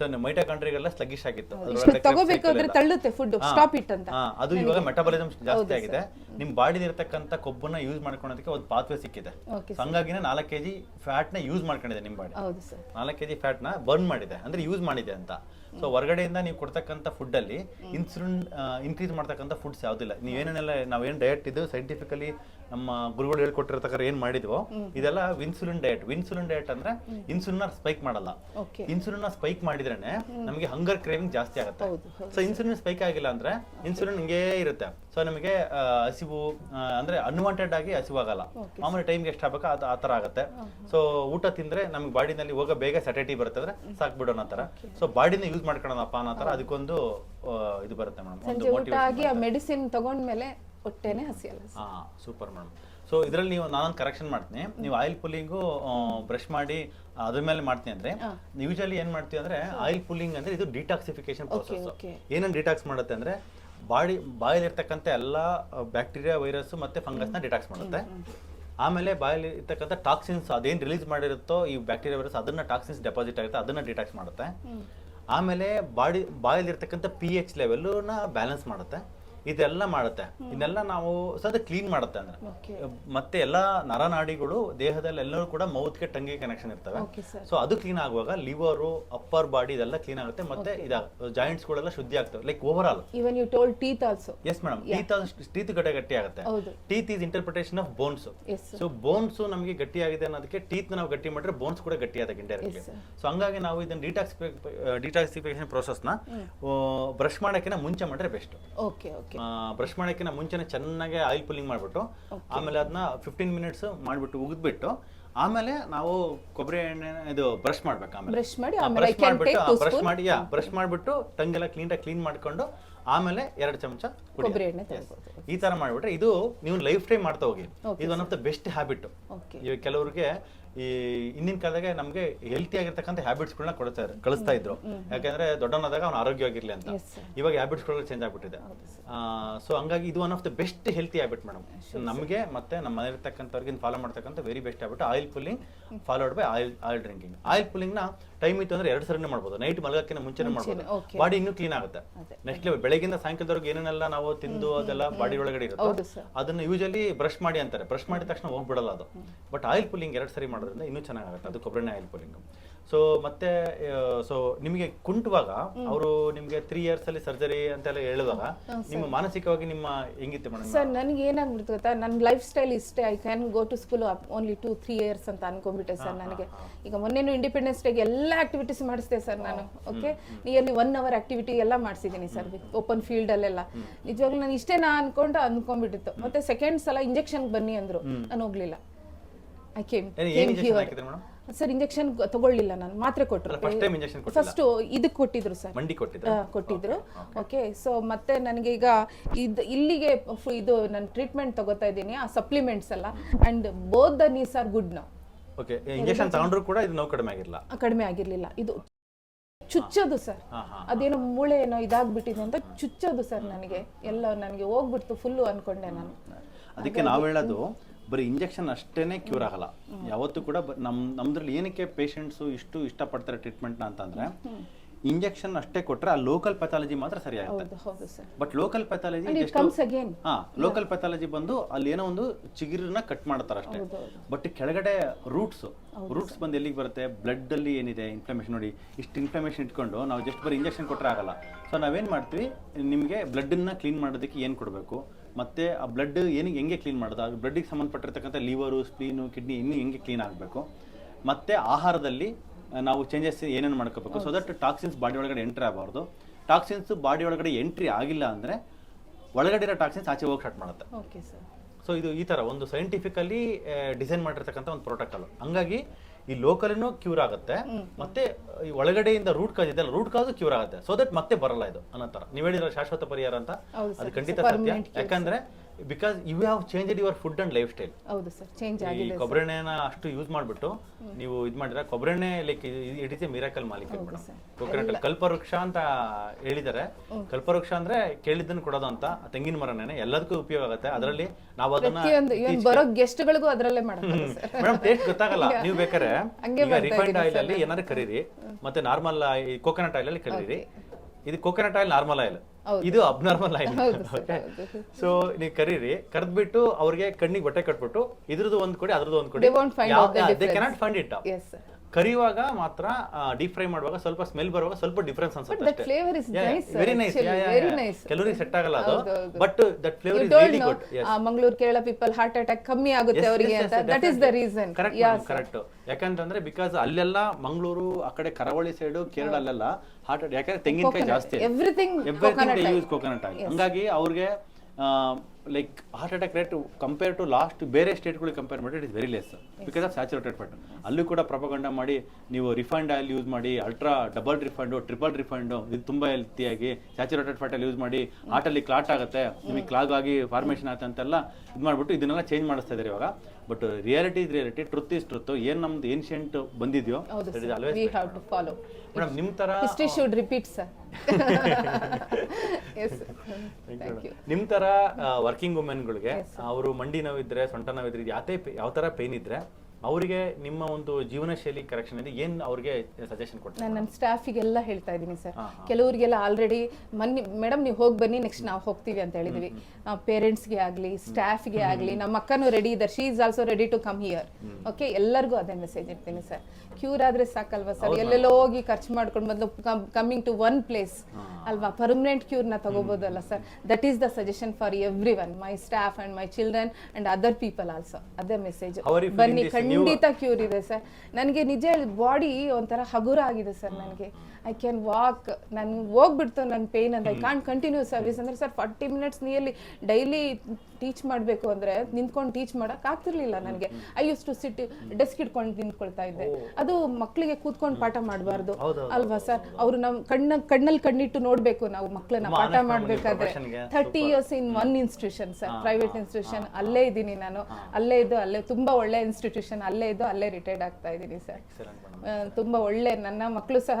ಸೊ ಮೈಟೋಕಾಂಡ್ರಿಗೆಲ್ಲ ಸ್ಲಗ್ಗಿಶ್ ಆಗಿತ್ತು. ಇಷ್ಟು ತಗೋಬೇಕಾದ್ರೆ. ತಳ್ಳುತ್ತೆ ಫುಡ್ ಸ್ಟಾಪ್ ಇಟ್ ಅಂತ. ಹಾ, ಅದು ಇವಾಗ ಮೆಟಬಾಲಿಸಮ್ ಜಾಸ್ತಿ ಆಗಿದೆ. ನಿಮ್ ಬಾಡಿಲಿ ಇರತಕ್ಕಂತ ಕೊಬ್ಬನ್ನ ಯೂಸ್ ಮಾಡ್ಕೊಳೋದಕ್ಕೆ ಒಂದು ಪಾತ್ವೆ ಸಿಕ್ಕಿದೆ. ಓಕೆ ಹಂಗಾಗಿನೇ ನಾಲ್ಕು ಕೆಜಿ ಫ್ಯಾಟ್ನ ಯೂಸ್ ಮಾಡ್ಕೊಂಡಿದೆ ನಿಮ್ ಬಾಡಿ ಹೌದು ಸರ್. ನಾಲ್ಕು ಕೆಜಿ ಫ್ಯಾಟ್ನ ಬರ್ನ್ ಮಾಡಿದೆ. ಅಂದ್ರೆ ಯೂಸ್ ಮಾಡಿದೆ ಅಂತ. ಸೊ ಹೊರಗಡೆಯಿಂದ ನೀವು ಕೊಡ್ತಕ್ಕಂಥ ಫುಡ್ ಅಲ್ಲಿ ಇನ್ಸುಲಿನ್ ಇನ್ಕ್ರೀಸ್ ಮಾಡ್ತಕ್ಕಂಥ ಫುಡ್ಸ್ ಯಾವ್ದಿಲ್ಲ. ನೀವೇನೇನೆಲ್ಲ ನಾವೇನು ಡಯಟ್ ಇದು ಸೈಂಟಿಫಿಕಲಿ ನಮ್ಮ ಗುರುಗಳು ಹೇಳ್ಕೊಟ್ಟಿರ್ತಕ್ಕ ಏನ್ ಮಾಡಿದ್ವೋ ಇದೆಲ್ಲ ವಿನ್ಸುಲಿನ್ ಡಯಟ್ ವಿನ್ಸುಲಿನ್ ಡಯಟ್ ಅಂದ್ರೆ ಇನ್ಸುಲಿನ್ ಸ್ಪೈಕ್ ಮಾಡಲ್ಲ. ಇನ್ಸುಲಿನ್ ಸ್ಪೈಕ್ ಮಾಡಿದ್ರೇನೆ ನಮಗೆ ಹಂಗರ್ ಕ್ರೇವಿಂಗ್ ಜಾಸ್ತಿ ಆಗುತ್ತೆ. ಸೊ ಇನ್ಸುಲಿನ್ ಸ್ಪೈಕ್ ಆಗಿಲ್ಲ ಅಂದ್ರೆ ಇನ್ಸುಲಿನ್ ಹಿಂಗೇ ಇರುತ್ತೆ. ಸೊ ನಮಗೆ ಹಸಿವು ಅಂದ್ರೆ ಅನ್ವಾಂಟೆಡ್ ಆಗಿ ಹಸಿವಾಗಲ್ಲ. ಮಾಮೂಲಿ ಟೈಮ್ಗೆ ಎಷ್ಟು ಆಗ್ಬೇಕು ಅದು ಆ ಥರ ಆಗುತ್ತೆ. ಸೊ ಊಟ ತಿಂದ್ರೆ ನಮ್ಗೆ ಬಾಡಿನಲ್ಲಿ ಹೋಗೋ ಬೇಗ ಸೆಟೈಟಿ ಬರುತ್ತೆ ಅಂದ್ರೆ ಸಾಕ್ ಬಿಡೋಣ ಥರ ಸೊ ಬಾಡಿನ ಯೂಸ್ ಮಾಡ್ಕೊಳ್ಳೋಣಪ್ಪ ಅನ್ನೋ ಥರ ಅದಕ್ಕೊಂದು ಇದು ಬರುತ್ತೆ ಮೇಡಮ್ ಒಂದು ಊಟ ಆಗಿ ಆ ಮೆಡಿಸಿನ್ ತಗೊಂಡ್ಮೇಲೆ ಹೊಟ್ಟೆನೆ ಹಸಿಯಲ್ಲ ಸರ್. ಹಾ ಸೂಪರ್ ಮೇಡಮ್. ಸೊ ಇದರಲ್ಲಿ ನೀವು ನಾನೊಂದು ಕರೆಕ್ಷನ್ ಮಾಡ್ತೀನಿ. ನೀವು ಆಯಿಲ್ ಪುಲ್ಲಿಂಗು ಬ್ರಷ್ ಮಾಡಿ ಅದ್ರ ಮೇಲೆ ಮಾಡ್ತೀನಿ ಅಂದ್ರೆ ಯೂಶಲಿ ಏನ್ ಮಾಡ್ತೀವಿ ಅಂದ್ರೆ ಆಯಿಲ್ ಪುಲ್ಲಿಂಗ್ ಅಂದ್ರೆ ಇದು ಡಿಟಾಕ್ಸಿಫಿಕೇಶನ್ ಪ್ರೊಸೆಸ್ okay. ಏನೇನು ಡಿಟಾಕ್ಸ್ ಮಾಡುತ್ತೆ ಅಂದ್ರೆ ಬಾಡಿ ಬಾಯಲ್ಲಿರ್ತಕ್ಕಂಥ ಎಲ್ಲ ಬ್ಯಾಕ್ಟೀರಿಯಾ ವೈರಸ್ ಮತ್ತೆ ಫಂಗಸ್ನ ಡಿಟಾಕ್ಸ್ ಮಾಡುತ್ತೆ. ಆಮೇಲೆ ಬಾಯಲ್ಲಿ ಇರ್ತಕ್ಕಂಥ ಟಾಕ್ಸಿನ್ಸ್ ಅದೇನು ರಿಲೀಸ್ ಮಾಡಿರುತ್ತೋ ಈ ಬ್ಯಾಕ್ಟೀರಿಯಾ ವೈರಸ್ ಅದನ್ನ ಟಾಕ್ಸಿನ್ಸ್ ಡೆಪಾಸಿಟ್ ಆಗುತ್ತೆ ಅದನ್ನ ಡಿಟಾಕ್ಸ್ ಮಾಡುತ್ತೆ. ಆಮೇಲೆ ಬಾಡಿ ಬಾಯಲ್ಲಿರ್ತಕ್ಕಂಥ ಪಿ ಎಚ್ ಲೆವೆಲ್ಲನ್ನ ಬ್ಯಾಲೆನ್ಸ್ ಮಾಡುತ್ತೆ. ಇದೆಲ್ಲ ಮಾಡುತ್ತೆ. ಇದೆಲ್ಲ ನಾವು ಸದ ಕ್ಲೀನ್ ಮಾಡುತ್ತೆ ಅಂದ್ರೆ. ಮತ್ತೆ ಎಲ್ಲ ನರನಾಡಿಗಳು ದೇಹದಲ್ಲಿ ಎಲ್ಲರೂ ಕೂಡ ಮೌತ್ಗೆ ಟಂಗಿ ಕನೆಕ್ಷನ್ ಇರ್ತವೆ. ಸೊ ಅದು ಕ್ಲೀನ್ ಆಗುವಾಗ ಲಿವರು ಅಪ್ಪರ್ ಬಾಡಿ ಇದೆಲ್ಲ ಕ್ಲೀನ್ ಆಗುತ್ತೆ. ಮತ್ತೆ ಇದ ಜಾಯಿಂಟ್ಸ್ ಗಳೆಲ್ಲ ಶುದ್ಧಿ ಆಗ್ತವೆ. Like overall even you told teeth also yes madam teeth teeth Gatte ಗಟ್ಟಿ ಆಗುತ್ತೆ. Teeth is interpretation of bones so bones ನಮಗೆ ಗಟ್ಟಿ ಆಗಿದೆ ಅನ್ನೋದಕ್ಕೆ ಟೀತ್ ನಾವು ಗಟ್ಟಿ ಮಾಡಿದ್ರೆ ಬೋನ್ಸ್ ಕೂಡ ಗಟ್ಟಿ ಆದಾಗ ಇಂಡೈರೆಕ್ಟ್ಲಿ. ಸೊ ಹಂಗಾಗಿ ನಾವು ಇದನ್ನ ಡಿಟಾಕ್ಸ್ ಡಿಟಾಕ್ಸಿಫಿಕೇಶನ್ ಪ್ರೋಸೆಸ್ನ ಬ್ರಷ್ ಮಾಡೋಕ್ಕಿಂತ ಮುಂಚೆ ಮಾಡಿದ್ರೆ ಬೆಸ್ಟ್ ಓಕೆ ಓಕೆ ಬ್ರಷ್ ಮಾಡೋಕ್ಕಿಂತ ಮುಂಚೆನೆ ಚೆನ್ನಾಗಿ ಆಯಿಲ್ ಪುಲ್ಲಿಂಗ್ ಮಾಡಿಬಿಟ್ಟು ಆಮೇಲೆ ಅದನ್ನ ಫಿಫ್ಟೀನ್ ಮಿನಿಟ್ಸ್ ಮಾಡಿಬಿಟ್ಟು ಉಗಿದ್ಬಿಟ್ಟು ಆಮೇಲೆ ನಾವು ಕೊಬ್ಬರಿ ಎಣ್ಣೆ ಇದು ಬ್ರಷ್ ಮಾಡ್ಬೇಕು ಆಮೇಲೆ. ಬ್ರಷ್ ಮಾಡಿ ಆಮೇಲೆ ಬ್ರಷ್ ಮಾಡಿಬಿಟ್ಟು ಬ್ರಷ್ ಮಾಡಿ ಯಾ ಬ್ರಷ್ ಮಾಡಿಬಿಟ್ಟು ಟಂಗೆಲ್ಲ ಕ್ಲೀನಾಗಿ ಕ್ಲೀನ್ ಮಾಡ್ಕೊಂಡು ಆಮೇಲೆ ಎರಡು ಚಮಚ ಕೊಬ್ಬರಿ ಎಣ್ಣೆ ಈ ತರ ಮಾಡ್ಬಿಟ್ರೆ ಇದು ನೀವು ಲೈಫ್ ಟೈಮ್ ಮಾಡ್ತಾ ಹೋಗಿ. ಇದು one of the best habit ಕೆಲವ್ರಿಗೆ ಈ ಹಿಂದಿನ ಕಾಲದಾಗ ನಮ್ಗೆ ಹೆಲ್ತಿ ಆಗಿರ್ತಕ್ಕಂಥ ಹ್ಯಾಬಿಟ್ಸ್ಗಳನ್ನ ಕೊಡ್ತಾ ಇದ್ರು ಕಳಿಸ್ತಾ ಇದ್ರು. ಯಾಕಂದ್ರೆ ದೊಡ್ಡವನಾದಾಗ ಅವ್ನು ಆರೋಗ್ಯವಾಗಿರ್ಲಿ ಅಂತ. ಇವಾಗ ಹ್ಯಾಬಿಟ್ಸ್ ಹ್ಯಾಬಿಟ್ಸ್ಗಳು ಚೇಂಜ್ ಆಗ್ಬಿಟ್ಟಿದೆ. ಸೊ ಹಂಗಾಗಿ ಇದು one of the best healthy habit madam ನಮಗೆ ಮತ್ತೆ ನಮ್ಮ ಮನೆಯಲ್ಲಿರ್ತಕ್ಕಂಥವ್ರಿಗೆ ಫಾಲೋ ಮಾಡ್ತಕ್ಕಂಥ very best habit oil pulling followed by oil oil drinking oil ಪುಲ್ಲಿಂಗ್ನ time ಇತ್ತು ಅಂದ್ರೆ ಎರಡು ಸರಿನೇ ಮಾಡ್ಬೋದು. ನೈಟ್ ಮಲಗಕ್ಕಿಂತ ಮುಂಚೆನೇ ಮಾಡ್ಬೋದು. ಬಾಡಿ ಇನ್ನೂ ಕ್ಲೀನ್ ಆಗುತ್ತೆ. ನೆಕ್ಸ್ಟ್ ಲೆವೆಲ್ ಬೆಳಗಿಂದ ಸಾಯಂಕಾಲದವರೆಗೆ ಏನೇನೆಲ್ಲ ನಾವು ತಿಂದು ಅದೆಲ್ಲ ಬಾಡಿ ಒಳಗಡೆ ಇರುತ್ತೆ ಅದನ್ನ ಯೂಶಲಿ ಬ್ರಷ್ ಮಾಡಿ ಅಂತಾರೆ. ಬ್ರಷ್ ಮಾಡಿದ ತಕ್ಷಣ ಹೋಗ್ಬಿಡಲ್ಲ ಅದು. ಬಟ್ ಆಯಿಲ್ ಪುಲ್ಲಿಂಗ್ ಎರಡು ಸರಿ ಮಾಡೋದ್ರಿಂದ ಇನ್ನೂ ಚೆನ್ನಾಗುತ್ತೆ ಅದು ಕೊಬ್ಬರಿನ ಆಯಿಲ್ ಪುಲ್ಲಿಂಗ್ ಸೊ ಮತ್ತೆ ಸೊ ನಿಮಗೆ ಕುಂಟುವಾಗ ಅವರು ನಿಮಗೆ ತ್ರೀ ಇಯರ್ಸ್ ಅಲ್ಲಿ ಸರ್ಜರಿ ಅಂತೆಲ್ಲ ಹೇಳುವಾಗ ನಿಮ್ಮ ಮಾನಸಿಕವಾಗಿ ನಿಮ್ಮ ಹೆಂಗಿತ್ತು ಮೇಡಮ್? ಸರ್ ನನಗೆ ಏನಾಗ್ಬಿಡ್ತು ಗೊತ್ತಾ? ನನ್ನ ಲೈಫ್ ಸ್ಟೈಲ್ ಇಷ್ಟೇ I can go to school only two three years ಅಂತ ಅನ್ಕೊಂಡ್ಬಿಟ್ಟೆ ಸರ್ ನನಗೆ. ಈಗ ಮೊನ್ನೆನೂ ಇಂಡಿಪೆಂಡೆನ್ಸ್ ಡೇಗೆ ಎಲ್ಲ ಆಕ್ಟಿವಿಟೀಸ್ ಮಾಡಿಸಿದೆ ಸರ್ ನಾನು okay nearly one hour activity ಎಲ್ಲ ಮಾಡಿಸಿದ್ದೀನಿ ಸರ್ ಓಪನ್ ಫೀಲ್ಡ್ ಅಲ್ಲೆಲ್ಲ. ನಿಜವಾಗ್ಲೂ ನಾನು ಇಷ್ಟೇ ನಾ ಅನ್ಕೊಂಡು ಅನ್ಕೊಂಡ್ಬಿಟ್ಟಿತ್ತು. ಮತ್ತೆ ಸೆಕೆಂಡ್ ಸಲ ಇಂಜೆಕ್ಷನ್ ಬನ್ನಿ ಅಂದ್ರು. ನಾನು ಹೋಗ್ಲಿಲ್ಲ. ಐ ಕೇಮ್ ಸರ್ ಇಂಜೆಕ್ಷನ್ ತಗೊಳ್ಳಿಲ್ಲ ನಾನು. ಮಾತ್ರೆ ಕೊಟ್ಟರು ಫಸ್ಟ್ ಇದಕ್ಕೆ ಕೊಟ್ಟಿದ್ರು ಸರ್ ಮಂಡಿ ಕೊಟ್ಟಿದ್ರೆ? ಓಕೆ ಸೊ ಮತ್ತೆ ನನಗೆ ಈಗ ಇದು ಇಲ್ಲಿಗೆ ಇದು ನಾನು ಟ್ರೀಟ್ಮೆಂಟ್ ತಗೋತಾ ಇದ್ದೀನಿ ಆ ಸಪ್ಲಿಮೆಂಟ್ಸ್ ಎಲ್ಲ. And both the knees are good ನಾವು ಓಕೆ ಇಂಜೆಕ್ಷನ್ ತಗೊಂಡ್ರು ಕೂಡ ಇದು ನೋವು ಕಡಿಮೆ ಆಗಿರಲಿಲ್ಲ? ಕಡಿಮೆ ಆಗಿರ್ಲಿಲ್ಲ. ಇದು ಚುಚ್ಚೋದು ಸರ್ ಅದೇನೋ ಮೂಳೆ ಏನೋ ಇದಾಗ್ಬಿಟ್ಟಿದೆ ಅಂತ ಚುಚ್ಚೋದು ಸರ್ ನನಗೆ. ಎಲ್ಲ ನನಗೆ ಹೋಗ್ಬಿಡ್ತು ಫುಲ್ಲು ಅನ್ಕೊಂಡೆ ನಾನು. ಅದಕ್ಕೆ ನಾವು ಹೇಳೋದು ಬರೀ ಇಂಜೆಕ್ಷನ್ ಅಷ್ಟೇನೆ ಕ್ಯೂರ್ ಆಗಲ್ಲ. ಯಾವತ್ತೂ ಕೂಡ ಬ- ನಮ್ ನಮ್ದ್ರಲ್ಲಿ ಏನಕ್ಕೆ ಪೇಷಂಟ್ಸು ಇಷ್ಟು ಇಷ್ಟಪಡ್ತಾರೆ ಟ್ರೀಟ್ಮೆಂಟ್ನ ಅಂತಂದ್ರೆ ಇಂಜೆಕ್ಷನ್ ಅಷ್ಟೇ ಕೊಟ್ರೆ ಆ ಲೋಕಲ್ ಪೆಥಾಲಜಿ ಮಾತ್ರ ಸರಿಯಾಗುತ್ತೆ. ಬಟ್ ಲೋಕಲ್ ಪೆಥಾಲಜಿ ಹಾ ಲೋಕಲ್ ಪೆಥಾಲಜಿ ಬಂದು ಅಲ್ಲಿ ಏನೋ ಒಂದು ಚಿಗಿರನ್ನ ಕಟ್ ಮಾಡ್ತಾರೆ ಅಷ್ಟೇ. ಬಟ್ ಕೆಳಗಡೆ ರೂಟ್ಸ್ ರೂಟ್ಸ್ ಬಂದು ಎಲ್ಲಿಗೆ ಬರುತ್ತೆ? ಬ್ಲಡ್ ಅಲ್ಲಿ ಏನಿದೆ? ಇನ್ಫ್ಲಮೇಷನ್ ನೋಡಿ ಇಷ್ಟು ಇನ್ಫ್ಲಮೇಷನ್ ಇಟ್ಕೊಂಡು ನಾವು ಜಸ್ಟ್ ಬರೀ ಇಂಜೆಕ್ಷನ್ ಕೊಟ್ಟರೆ ಆಗಲ್ಲ. ಸೊ ನಾವೇನ್ ಮಾಡ್ತೀವಿ? ನಿಮಗೆ ಬ್ಲಡ್ಡನ್ನ ಕ್ಲೀನ್ ಮಾಡೋದಕ್ಕೆ ಏನು ಕೊಡಬೇಕು? ಮತ್ತೆ ಆ ಬ್ಲಡ್ ಏನು ಹೆಂಗೆ ಕ್ಲೀನ್ ಮಾಡೋದು? ಆ ಬ್ಲಡ್ಡಿಗೆ ಸಂಬಂಧಪಟ್ಟಿರ್ತಕ್ಕಂಥ ಲಿವರು ಸ್ಪ್ಲೀನು ಕಿಡ್ನಿ ಇನ್ನು ಹೆಂಗೆ ಕ್ಲೀನ್ ಆಗಬೇಕು? ಮತ್ತೆ ಆಹಾರದಲ್ಲಿ ನಾವು ಚೇಂಜಸ್ ಏನೇನು ಮಾಡ್ಕೋಬೇಕು? ಸೊ ದಟ್ ಟಾಕ್ಸಿನ್ಸ್ ಬಾಡಿ ಒಳಗಡೆ ಎಂಟ್ರಿ ಆಗಬಾರ್ದು. ಟಾಕ್ಸಿನ್ಸ್ ಬಾಡಿ ಒಳಗಡೆ ಎಂಟ್ರಿ ಆಗಿಲ್ಲ ಅಂದರೆ ಒಳಗಡೆ ಇರೋ ಟಾಕ್ಸಿನ್ಸ್ ಆಚೆ ಹೋಗಿ ಸ್ಟಾರ್ಟ್ ಮಾಡುತ್ತೆ. ಓಕೆ ಸರ್ ಸೊ ಇದು ಈ ಥರ ಒಂದು ಸೈಂಟಿಫಿಕಲಿ ಡಿಸೈನ್ ಮಾಡಿರ್ತಕ್ಕಂಥ ಒಂದು ಪ್ರೋಟೋಕಾಲ್ ಹಂಗಾಗಿ ಈ ಲೋಕಲ್ನು ಕ್ಯೂರ್ ಆಗುತ್ತೆ. ಮತ್ತೆ ಈ ಒಳಗಡೆಯಿಂದ ರೂಟ್ ಕಾಸ್ ಇದೆಲ್ಲ ರೂಟ್ ಕಾಸು ಕ್ಯೂರ್ ಆಗುತ್ತೆ. ಸೊ ದಟ್ ಮತ್ತೆ ಬರಲ್ಲ ಇದು ಅನ್ನೋ ಥರ ನೀವು ಹೇಳಿದ್ರೆ ಶಾಶ್ವತ ಪರಿಹಾರ ಅಂತ? ಅದು ಖಂಡಿತ ಸತ್ಯ. ಯಾಕಂದ್ರೆ because you have change your food and lifestyle ಹೌದು ಸರ್ ಚೇಂಜ್ ಈ ಆಗಿದೆ ಕೊಬ್ಬರಿ ಎಣ್ಣೆನ ಅಷ್ಟು ಯೂಸ್ ಮಾಡಿಬಿಟ್ಟು ನೀವು ಇದು ಮಾಡಿದ್ರೆ ಕೊಬ್ಬರಿ ಎಣ್ಣೆ like it is a miracle Malik madam coconut ಕಲ್ಪವೃಕ್ಷ ಅಂತ ಹೇಳಿದ್ದಾರೆ. ಕಲ್ಪವೃಕ್ಷ ಅಂದ್ರೆ ಕೇಳಿದ್ದನ್ನು ಕೊಡೋದು ಅಂತ ತೆಂಗಿನ ಮರನೇ ಎಲ್ಲದಕ್ಕೂ ಉಪಯೋಗ ಆಗುತ್ತೆ. ಅದರಲ್ಲಿ ನಾವು ಅದನ್ನ ಪ್ರತಿಯೊಂದು ಇವನ್ ಬರೋ ಗೆಸ್ಟ್ಗಳಿಗೂ ಅದರಲ್ಲೇ ಮಾಡ್ತಾರೆ ಸರ್. *laughs* ಮೇಡಮ್ ಟೇಸ್ಟ್ ಗೊತ್ತಾಗಲ್ಲ. ನೀವು ಬೇಕಾದ್ರೆ ಹಂಗೆ ಈಗ ರಿಫೈನ್ಡ್ ಆಯಿಲ್ ಅಲ್ಲಿ ಏನಾದ್ರು ಕರೀರಿ. ಮತ್ತೆ ನಾರ್ಮಲ್ ಕೋಕೋನಟ್ ಆಯಿಲ್ ಅಲ್ಲಿ ಕರೀರಿ. ಇದು ಕೋಕೋನಟ್ ಆಯಿಲ್ ನಾರ್ಮಲ್ ಆಯಿಲ್ ಇದು ಅಬ್ನಾರ್ಮಲ್ ಆಯ್ತು ಓಕೆ ಸೊ ನೀವು ಕರೀರಿ. ಕರೆದ್ಬಿಟ್ಟು ಅವ್ರಿಗೆ ಕಣ್ಣಿಗೆ ಬಟ್ಟೆ ಕಟ್ಬಿಟ್ಟು ಇದ್ರದ್ದು ಒಂದ್ ಕೊಡಿ ಅದ್ರದ್ದು ಒಂದ್ ಕೊಡಿ. ದೇ ಫೈಂಡ್ ಇಟ್ ಕರಿಯುವಾಗ ಮಾತ್ರ ಡೀಪ್ ಫ್ರೈ ಮಾಡುವಾಗ ಸ್ವಲ್ಪ ಸ್ಮೆಲ್ ಬರುವಾಗ ಸ್ವಲ್ಪ ಡಿಫರೆನ್ಸ್ ಅನ್ಸುತ್ತೆ ವೆರಿ ನೈಸ್ ಕೆಲವರಿಗೆ ಸೆಟ್ ಆಗಲ್ಲ ಅದು. But that flavour is no good Mangaluru Kerala people heart attack ಕಮ್ಮಿ ಆಗುತ್ತೆ ಅವರಿಗೆ ಅಂತ. That is the reason correct correct ಯಾಕಂತಂದ್ರೆ ಬಿಕಾಸ್ ಅಲ್ಲೆಲ್ಲ ಮಂಗಳೂರು ಆ ಕಡೆ ಕರಾವಳಿ ಸೈಡ್ ಕೇರಳ ಅಲ್ಲೆಲ್ಲ ಹಾರ್ಟ್ ಯಾಕಂದ್ರೆ ತೆಂಗಿನಕಾಯಿ ಜಾಸ್ತಿ everything everything use coconut oil ಹಂಗಾಗಿ ಅವ್ರಿಗೆ like heart attack rate compare to last ಬೇರೆ ಸ್ಟೇಟ್ಗಳಿಗೆ ಕಂಪೇರ್ ಮಾಡಿದ್ರೆ it is very less because of saturated fat ಅಲ್ಲೂ ಕೂಡ ಪ್ರಪಗಂಡ ಮಾಡಿ ನೀವು ರಿಫೈಂಡ್ ಆಯಿಲ್ ಯೂಸ್ ಮಾಡಿ ultra double refined triple refined ಇದು ತುಂಬ ಹೆಲ್ತಿಯಾಗಿ ಸ್ಯಾಚುರೇಟೆಡ್ ಫ್ಯಾಟಲ್ಲಿ ಯೂಸ್ ಮಾಡಿ ಹಾರ್ಟಲ್ಲಿ ಕ್ಲಾಟ್ ಆಗುತ್ತೆ. ನಿಮಗೆ ಕ್ಲಾಗ್ ಆಗಿ ಫಾರ್ಮೇಷನ್ ಆಗುತ್ತೆ ಅಂತೆಲ್ಲ ಇದು ಮಾಡ್ಬಿಟ್ಟು ಇದನ್ನೆಲ್ಲ ಚೇಂಜ್ ಮಾಡಿಸ್ತಾ ಇದ್ದಾರೆ ಇವಾಗ. But reality is reality truth is truth. ಏನ್ ನಮ್ದು ancient ಬಂದಿದೆಯೋ we have to follow madam ನಿಮ್ಮ ತರ history should repeat sir yes thank you ನಿಮ್ ತರ ವರ್ಕಿಂಗ್ *laughs* ವುಮೆನ್ಗಳಿಗೆ ಅವರು ಮಂಡಿ ನೋವಿದ್ರೆ ಸೊಂಟ ನೋವಿದ್ರೆ ಯಾವ ಯಾತೆ ಯಾವ ತರ ಪೇನ್ ಇದ್ರೆ ಅವರಿಗೆ ನಿಮ್ಮ ಒಂದು ಜೀವನ ಶೈಲಿ ಕರೆಕ್ಷನ್ ಅಲ್ಲಿ ಏನು ಅವ್ರಿಗೆ ಸಜೆಷನ್ ಕೊಡ್ತೀನಿ ನಾನು ನನ್ನ ಸ್ಟಾಫಿಗೆಲ್ಲ ಹೇಳ್ತಾ ಇದ್ದೀನಿ ಸರ್. ಕೆಲವರಿಗೆಲ್ಲ ಆಲ್ರೆಡಿ ಮನ್ನಿ ಮೇಡಮ್ ನೀವು ಹೋಗಿ ಬನ್ನಿ ನೆಕ್ಸ್ಟ್ ನಾವು ಹೋಗ್ತೀವಿ ಅಂತ ಹೇಳಿದ್ವಿ. ಪೇರೆಂಟ್ಸ್ಗೆ ಆಗಲಿ ಸ್ಟಾಫ್ಗೆ ಆಗಲಿ ನಮ್ಮ ಅಕ್ಕನೂ ರೆಡಿ ಇದ್ದಾರೆ. She is also ready to come here okay ಎಲ್ಲರಿಗೂ ಅದೇ ಮೆಸೇಜ್ ಇರ್ತೀನಿ ಸರ್. ಕ್ಯೂರ್ ಆದ್ರೆ ಸಾಕಲ್ವಾ ಸರ್? ಎಲ್ಲೆಲ್ಲೋ ಹೋಗಿ ಖರ್ಚು ಮಾಡ್ಕೊಂಡು ಬಂದು ಕಮ್ಮಿಂಗ್ ಟು ಒನ್ ಪ್ಲೇಸ್ ಅಲ್ವಾ? ಪರ್ಮನೆಂಟ್ ಕ್ಯೂರ್ನ ತಗೋಬೋದಲ್ಲ sir. That is the suggestion for everyone my staff and my children and other people also ಅದೇ ಮೆಸೇಜ್ ಬನ್ನಿ ಖಂಡಿತ ಕ್ಯೂರ್ ಇದೆ ಸರ್. ನನಗೆ ನಿಜ ಬಾಡಿ ಒಂಥರ ಹಗುರ ಆಗಿದೆ ಸರ್ ನನಗೆ. ಐ ಕ್ಯಾನ್ ವಾಕ್ ನನ್ಗೆ ಹೋಗ್ಬಿಡ್ತು ನನ್ನ ಪೇನ್ ಅಂತ ಐ ಕಾಂಟ್ ಕಂಟಿನ್ಯೂ ಸರ್ವಿಸ್ ಅಂದ್ರೆ sir forty minutes nearly daily teach ಮಾಡಬೇಕು ಅಂದ್ರೆ ನಿಂತ್ಕೊಂಡು ಟೀಚ್ ಮಾಡಕ್ ಆಗ್ತಿರ್ಲಿಲ್ಲ ನನಗೆ. I use to sit desk ಇಟ್ಕೊಂಡು ನಿಂತ್ಕೊಳ್ತಾ ಇದ್ದೆ. ಅದು ಮಕ್ಕಳಿಗೆ ಕೂತ್ಕೊಂಡು ಪಾಠ ಮಾಡಬಾರ್ದು. ಅಲ್ವಾ ಸರ್ ಅವರು ನಮ್ ಕಣ್ಣ ಕಣ್ಣಲ್ಲಿ ಕಣ್ಣಿಟ್ಟು ನೋಡ್ಬೇಕು ನಾವು ಮಕ್ಕಳನ್ನ ಪಾಠ ನಮ್ಮ ಮಾಡ್ಬೇಕಾದ್ರೆ. Thirty years in one institution sir private institution ಅಲ್ಲೇ ಇದ್ದೀನಿ ನಾನು. ಅಲ್ಲೇ ಇದ್ದು ಅಲ್ಲೇ ತುಂಬಾ ಒಳ್ಳೆ ಇನ್ಸ್ಟಿಟ್ಯೂಷನ್ ಅಲ್ಲೇ ಇದ್ದು ಅಲ್ಲೇ ರಿಟೈರ್ಡ್ ಆಗ್ತಾ ಇದ್ದೀನಿ ಸರ್ ತುಂಬಾ ಒಳ್ಳೆ ನನ್ನ ಮಕ್ಕಳು ಸಹ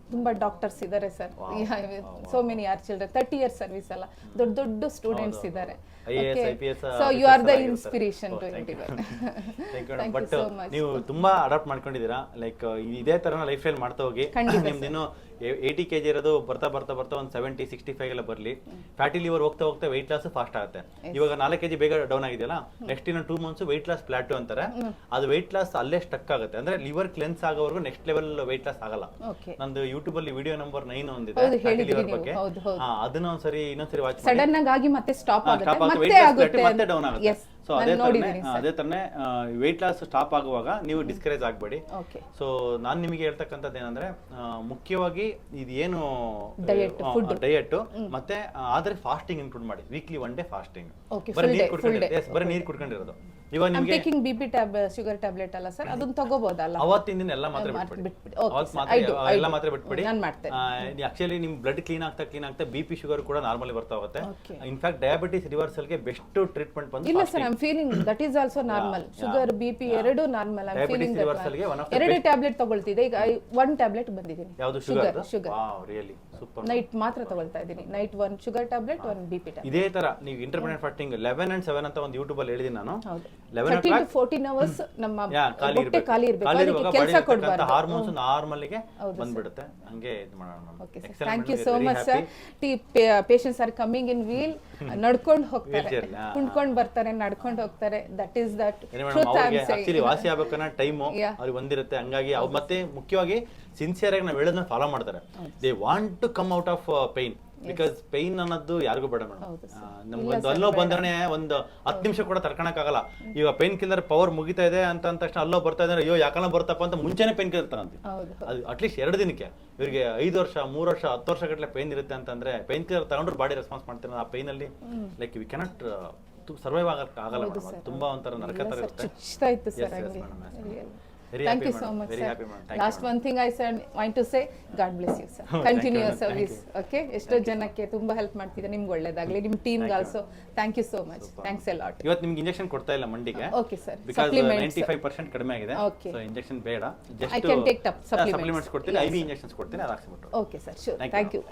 ತುಂಬಾ ಡಾಕ್ಟರ್ಸ್ ಇದ್ದಾರೆ sir so many are children thirty year service ಅಲ್ಲ. ದೊಡ್ಡ ದೊಡ್ಡ ಸ್ಟೂಡೆಂಟ್ಸ್ ಇದ್ದಾರೆ so you are the inspiration to but ನೀವು ತುಂಬಾ ಅಡಾಪ್ಟ್ ಮಾಡ್ಕೊಂಡಿದ್ದೀರಾ? ಲೈಕ್ ಇದೇ ತರ ಲೈಫ್ ಸ್ಟೈಲ್ ಮಾಡ್ತಾ ಹೋಗಿ. ನಿಮ್ದಿನ್ನು ಏಯ್ಟಿ ಕೆ ಜಿ ಇರೋದು ಬರ್ತಾ ಬರ್ತಾ ಬರ್ತಾ ಒಂದು ಸೆವೆಂಟಿ ಸಿಕ್ಸ್ಟಿ ಫೈವ್ ಎಲ್ಲ ಬರಲಿ. ಫ್ಯಾಟಿ ಲಿವರ್ ಹೋಗ್ತಾ ಹೋಗ್ತಾ ವೆಯ್ಟ್ ಲಾಸ್ ಫಾಸ್ಟ್ ಆಗುತ್ತೆ. ಇವಾಗ ನಾಲ್ಕು ಕೆಜಿ ಬೇಗ ಡೌನ್ ಆಗಿದೆಯಲ್ಲ? ನೆಕ್ಸ್ಟ್ ಇನ್ನು two months weight loss plateau ಅಂತಾರೆ. ಅದು ವೆಯ್ಟ್ ಲಾಸ್ ಅಲ್ಲೇ ಸ್ಟಕ್ ಆಗುತ್ತೆ. ಅಂದ್ರೆ ಲಿವರ್ ಕ್ಲೆನ್ಸ್ ಆಗೋವರೆಗೂ ನೆಕ್ಸ್ಟ್ ಲೆವೆಲ್ ವೆಯ್ಟ್ ಲಾಸ್ ಆಗಲ್ಲ. ನಂದು ಯೂಟ್ಯೂಬ್ ಅಲ್ಲಿ ವಿಡಿಯೋ ನಂಬರ್ ನೈನ್ ಒಂದಿದೆ. ಬಗ್ಗೆ. ಅದನ್ನ ಒಂದ್ಸರಿ ಇನ್ನೊಂದ್ಸರಿ ವಾಚ್ ಸಡನ್ ಆಗಿ ಮತ್ತೆ ಸ್ಟಾಪ್ ಆಗುತ್ತೆ. ಮತ್ತೆ ಡೌನ್ ಆಗುತ್ತೆ ಸೊ ಅದೇ ತರನೇ ಅದೇ ತರನೇ ವೆಯ್ಟ್ ಲಾಸ್ ಸ್ಟಾಪ್ ಆಗುವಾಗ ನೀವು ಡಿಸ್ಕರೇಜ್ ಆಗಬೇಡಿ. ಸೊ ನಾನು ನಿಮಗೆ ಹೇಳ್ತಕ್ಕಂಥದ್ದು ಏನಂದ್ರೆ ಮುಖ್ಯವಾಗಿ ಇದು ಏನು. ಡಯಟ್ ಮತ್ತೆ ಆದ್ರೆ ಫಾಸ್ಟಿಂಗ್ ಇನ್ಕ್ಲೂಡ್ ಮಾಡಿ. ವೀಕ್ಲಿ ಒನ್ ಡೇ ಫಾಸ್ಟಿಂಗ್ ಬರೀ ನೀರ್ ಕುಡ್ಕೊಂಡಿರೋದು. ಬರೀ ನೀರು ಕುಡ್ಕೊಂಡಿರೋದು. ಇವಾಗ ಐಮ್ ನಿಮಗೆ taking B P tab sugar tablet ಅಲ್ಲ ಸರ್ ಅದನ್ನ ತಗೋಬಹುದಲ್ಲ ಅವತ್ತಿನ ದಿನ ಎಲ್ಲ ಮಾತ್ರ ಬಿಟ್ಬಿಡಿ. ಬಿಟ್ಬಿಡಿ. Okay, ಅವತ್ತು sir. ಮಾತ್ರ I do, I ಎಲ್ಲ do. ಮಾತ್ರ ಬಿಟ್ಬಿಡಿ. ನಾನ್ ಮಾಡ್ತೇನೆ. ಆಕ್ಚುಲಿ ನಿಮ್ ಬ್ಲಡ್ ಕ್ಲೀನ್ ಆಗ್ತಾ ಕ್ಲೀನ್ ಆಗ್ತಾ ಬಿಪಿ ಶುಗರ್ ಕೂಡ ನಾರ್ಮಲಿ ಬರ್ತಾ ಹೋಗುತ್ತೆ. Okay. ಇನ್ಫ್ಯಾಕ್ಟ್ ಡಯಾಬಿಟಿಸ್ ರಿವರ್ಸಲ್ಗೆ ಬೆಸ್ಟ್ ಟ್ರೀಟ್ಮೆಂಟ್ ಬಂದು ಇಲ್ಲ sir I'm feeling that is also normal sugar B P ಎರಡು normal I'm Diabetes feeling reversal ಗೆ one of the ಎರಡು ಟ್ಯಾಬ್ಲೆಟ್ ತಗೊಳ್ತಿದ್ದೆ ಈಗ ಒನ್ ಟ್ಯಾಬ್ಲೆಟ್ ಬಂದಿದ್ದೀನಿ. ಯಾವುದು sugar sugar really super night ಮಾತ್ರ ತಗೊಳ್ತಾ ಇದ್ದೀನಿ. Night one sugar tablet one BP tablet ಇದೇ ತರ ನೀವು intermediate fasting eleven and seven ಅಂತ ಒಂದು ಯೂಟ್ಯೂಬ್ ಅಲ್ಲಿ ಹೇಳಿದೀನಿ ನಾನು. ಹೌದು. ತರ್ಟೀನ್ ಟು ಫೋರ್ಟೀನ್ ಅವರ್ಸ್ ನಮ್ಮ ಹೊಟ್ಟೆ ಖಾಲಿ ಇರಬೇಕು. ಅದಕ್ಕೆ ಕೆಲಸ ಕೊಡಬಾರ್ದು. ಹಾರ್ಮೋನ್ಸ್ ನಾರ್ಮಲ್ಗೆ ಬಂದ್ಬಿಡುತ್ತೆ. ಹಂಗೆ ಇದು ಮಾಡೋಣ okay sir. Thank you so much. Sir the patients are coming in wheel ನಡ್ಕೊಂಡು ಹೋಗ್ತಾರೆ. ಕುಂಡ್ಕೊಂಡು ಬರ್ತಾರೆ ನಡ್ಕೊಂಡು ಹೋಗ್ತಾರೆ. ದಟ್ ಈಸ್ ದಟ್ ಆಕ್ಚುಲಿ ವಾಸಿ ಆಗ್ಬೇಕನ್ನ ಟೈಮ್. *laughs* ಅವ್ರಿಗೆ ಬಂದಿರುತ್ತೆ ಹಂಗಾಗಿ ಅವ್ರು ಮತ್ತೆ ಮುಖ್ಯವಾಗಿ ಸಿನ್ಸಿಯರ್ ಆಗಿ ನಾವು ಹೇಳೋದನ್ನ ಫಾಲೋ ಮಾಡ್ತಾರೆ. They want to come out of pain because pain ಅನ್ನೋದು ಯಾರಿಗೂ ಬೇಡ ಮೇಡಮ್. ಹೌದು ನಮ್ಗೆ ಒಂದು ಅಲ್ಲೋ ಬಂದ್ರೆ ಒಂದು ಹತ್ತು ನಿಮಿಷ ಕೂಡ ತಡ್ಕೊಳಕ್ಕಾಗಲ್ಲ ಈಗ ಪೈನ್ ಕಿಲ್ಲರ್ ಪವರ್ ಮುಗಿತಾ ಇದೆ ಅಂತ ಅಂದ ತಕ್ಷಣ ಅಲ್ಲೋ ಬರ್ತಾ ಇದ್ದಾರೆ ಅಯ್ಯೋ ಯಾಕಲ್ಲ ಬರ್ತಪ್ಪ ಅಂತ ಮುಂಚೆನೆ ಪೈನ್ ಕಿಲ್ಲರ್ ತಗೊಂತೀವಿ ಅದು ಅಟ್ಲೀಸ್ಟ್ ಎರಡು ದಿನಕ್ಕೆ. ಇವರಿಗೆ ಐದು ವರ್ಷ ಮೂರು ವರ್ಷ ಹತ್ತು ವರ್ಷ ಗಟ್ಟಲೆ ಪೈನ್ ಇರುತ್ತೆ ಅಂತಂದ್ರೆ ಪೈನ್ ಕಿಲ್ಲರ್ ತಗೊಂಡ್ರೆ ಬಾಡಿ ರೆಸ್ಪಾನ್ಸ್ ಮಾಡ್ತಾರೆ ಆ ಪೈನ್ ಅಲ್ಲಿ. ಲೈಕ್ ವಿ ಕೆನಾಟ್ ಸರ್ವೈವ್ ಆಗಕ್ಕೆ ಆಗಲ್ಲ ಮೇಡಮ್. ತುಂಬಾ ಒಂಥರ ನರಕ ತರ ಇರುತ್ತೆ. Yes, ಹಂಗೆ madam, yes, Very thank happy, madam. Thank you, last one thing I said, want to say, God bless you, sir. you, continue madam. Thank service okay ಎಷ್ಟೋ ಜನಕ್ಕೆ ತುಂಬಾ ಹೆಲ್ಪ್ ಮಾಡ್ತಿದ್ರೆ ನಿಮ್ಗೆ ಒಳ್ಳೇದಾಗ್ಲಿ. ನಿಮ್ team also thank you so much thanks a lot ಇವತ್ತು ನಿಮ್ಗೆ injection ಕೊಡ್ತಾ ಇಲ್ಲ ಮಂಡಿಗೆ. Okay sir because supplements ninety five percent ಕಡಿಮೆ ಆಗಿದೆ. Okay. ಸೊ ಇಂಜೆಕ್ಷನ್ ಬೇಡ. Just can take up supplements. Supplements ಕೊಡ್ತೀನಿ. ಐ ವಿ ಇಂಜೆಕ್ಷನ್ಸ್ ಕೊಡ್ತೀನಿ. ಅದು ಹಾಕ್ಸ್ಬಿಟ್ಟು. Okay sir sure Thank you, thank you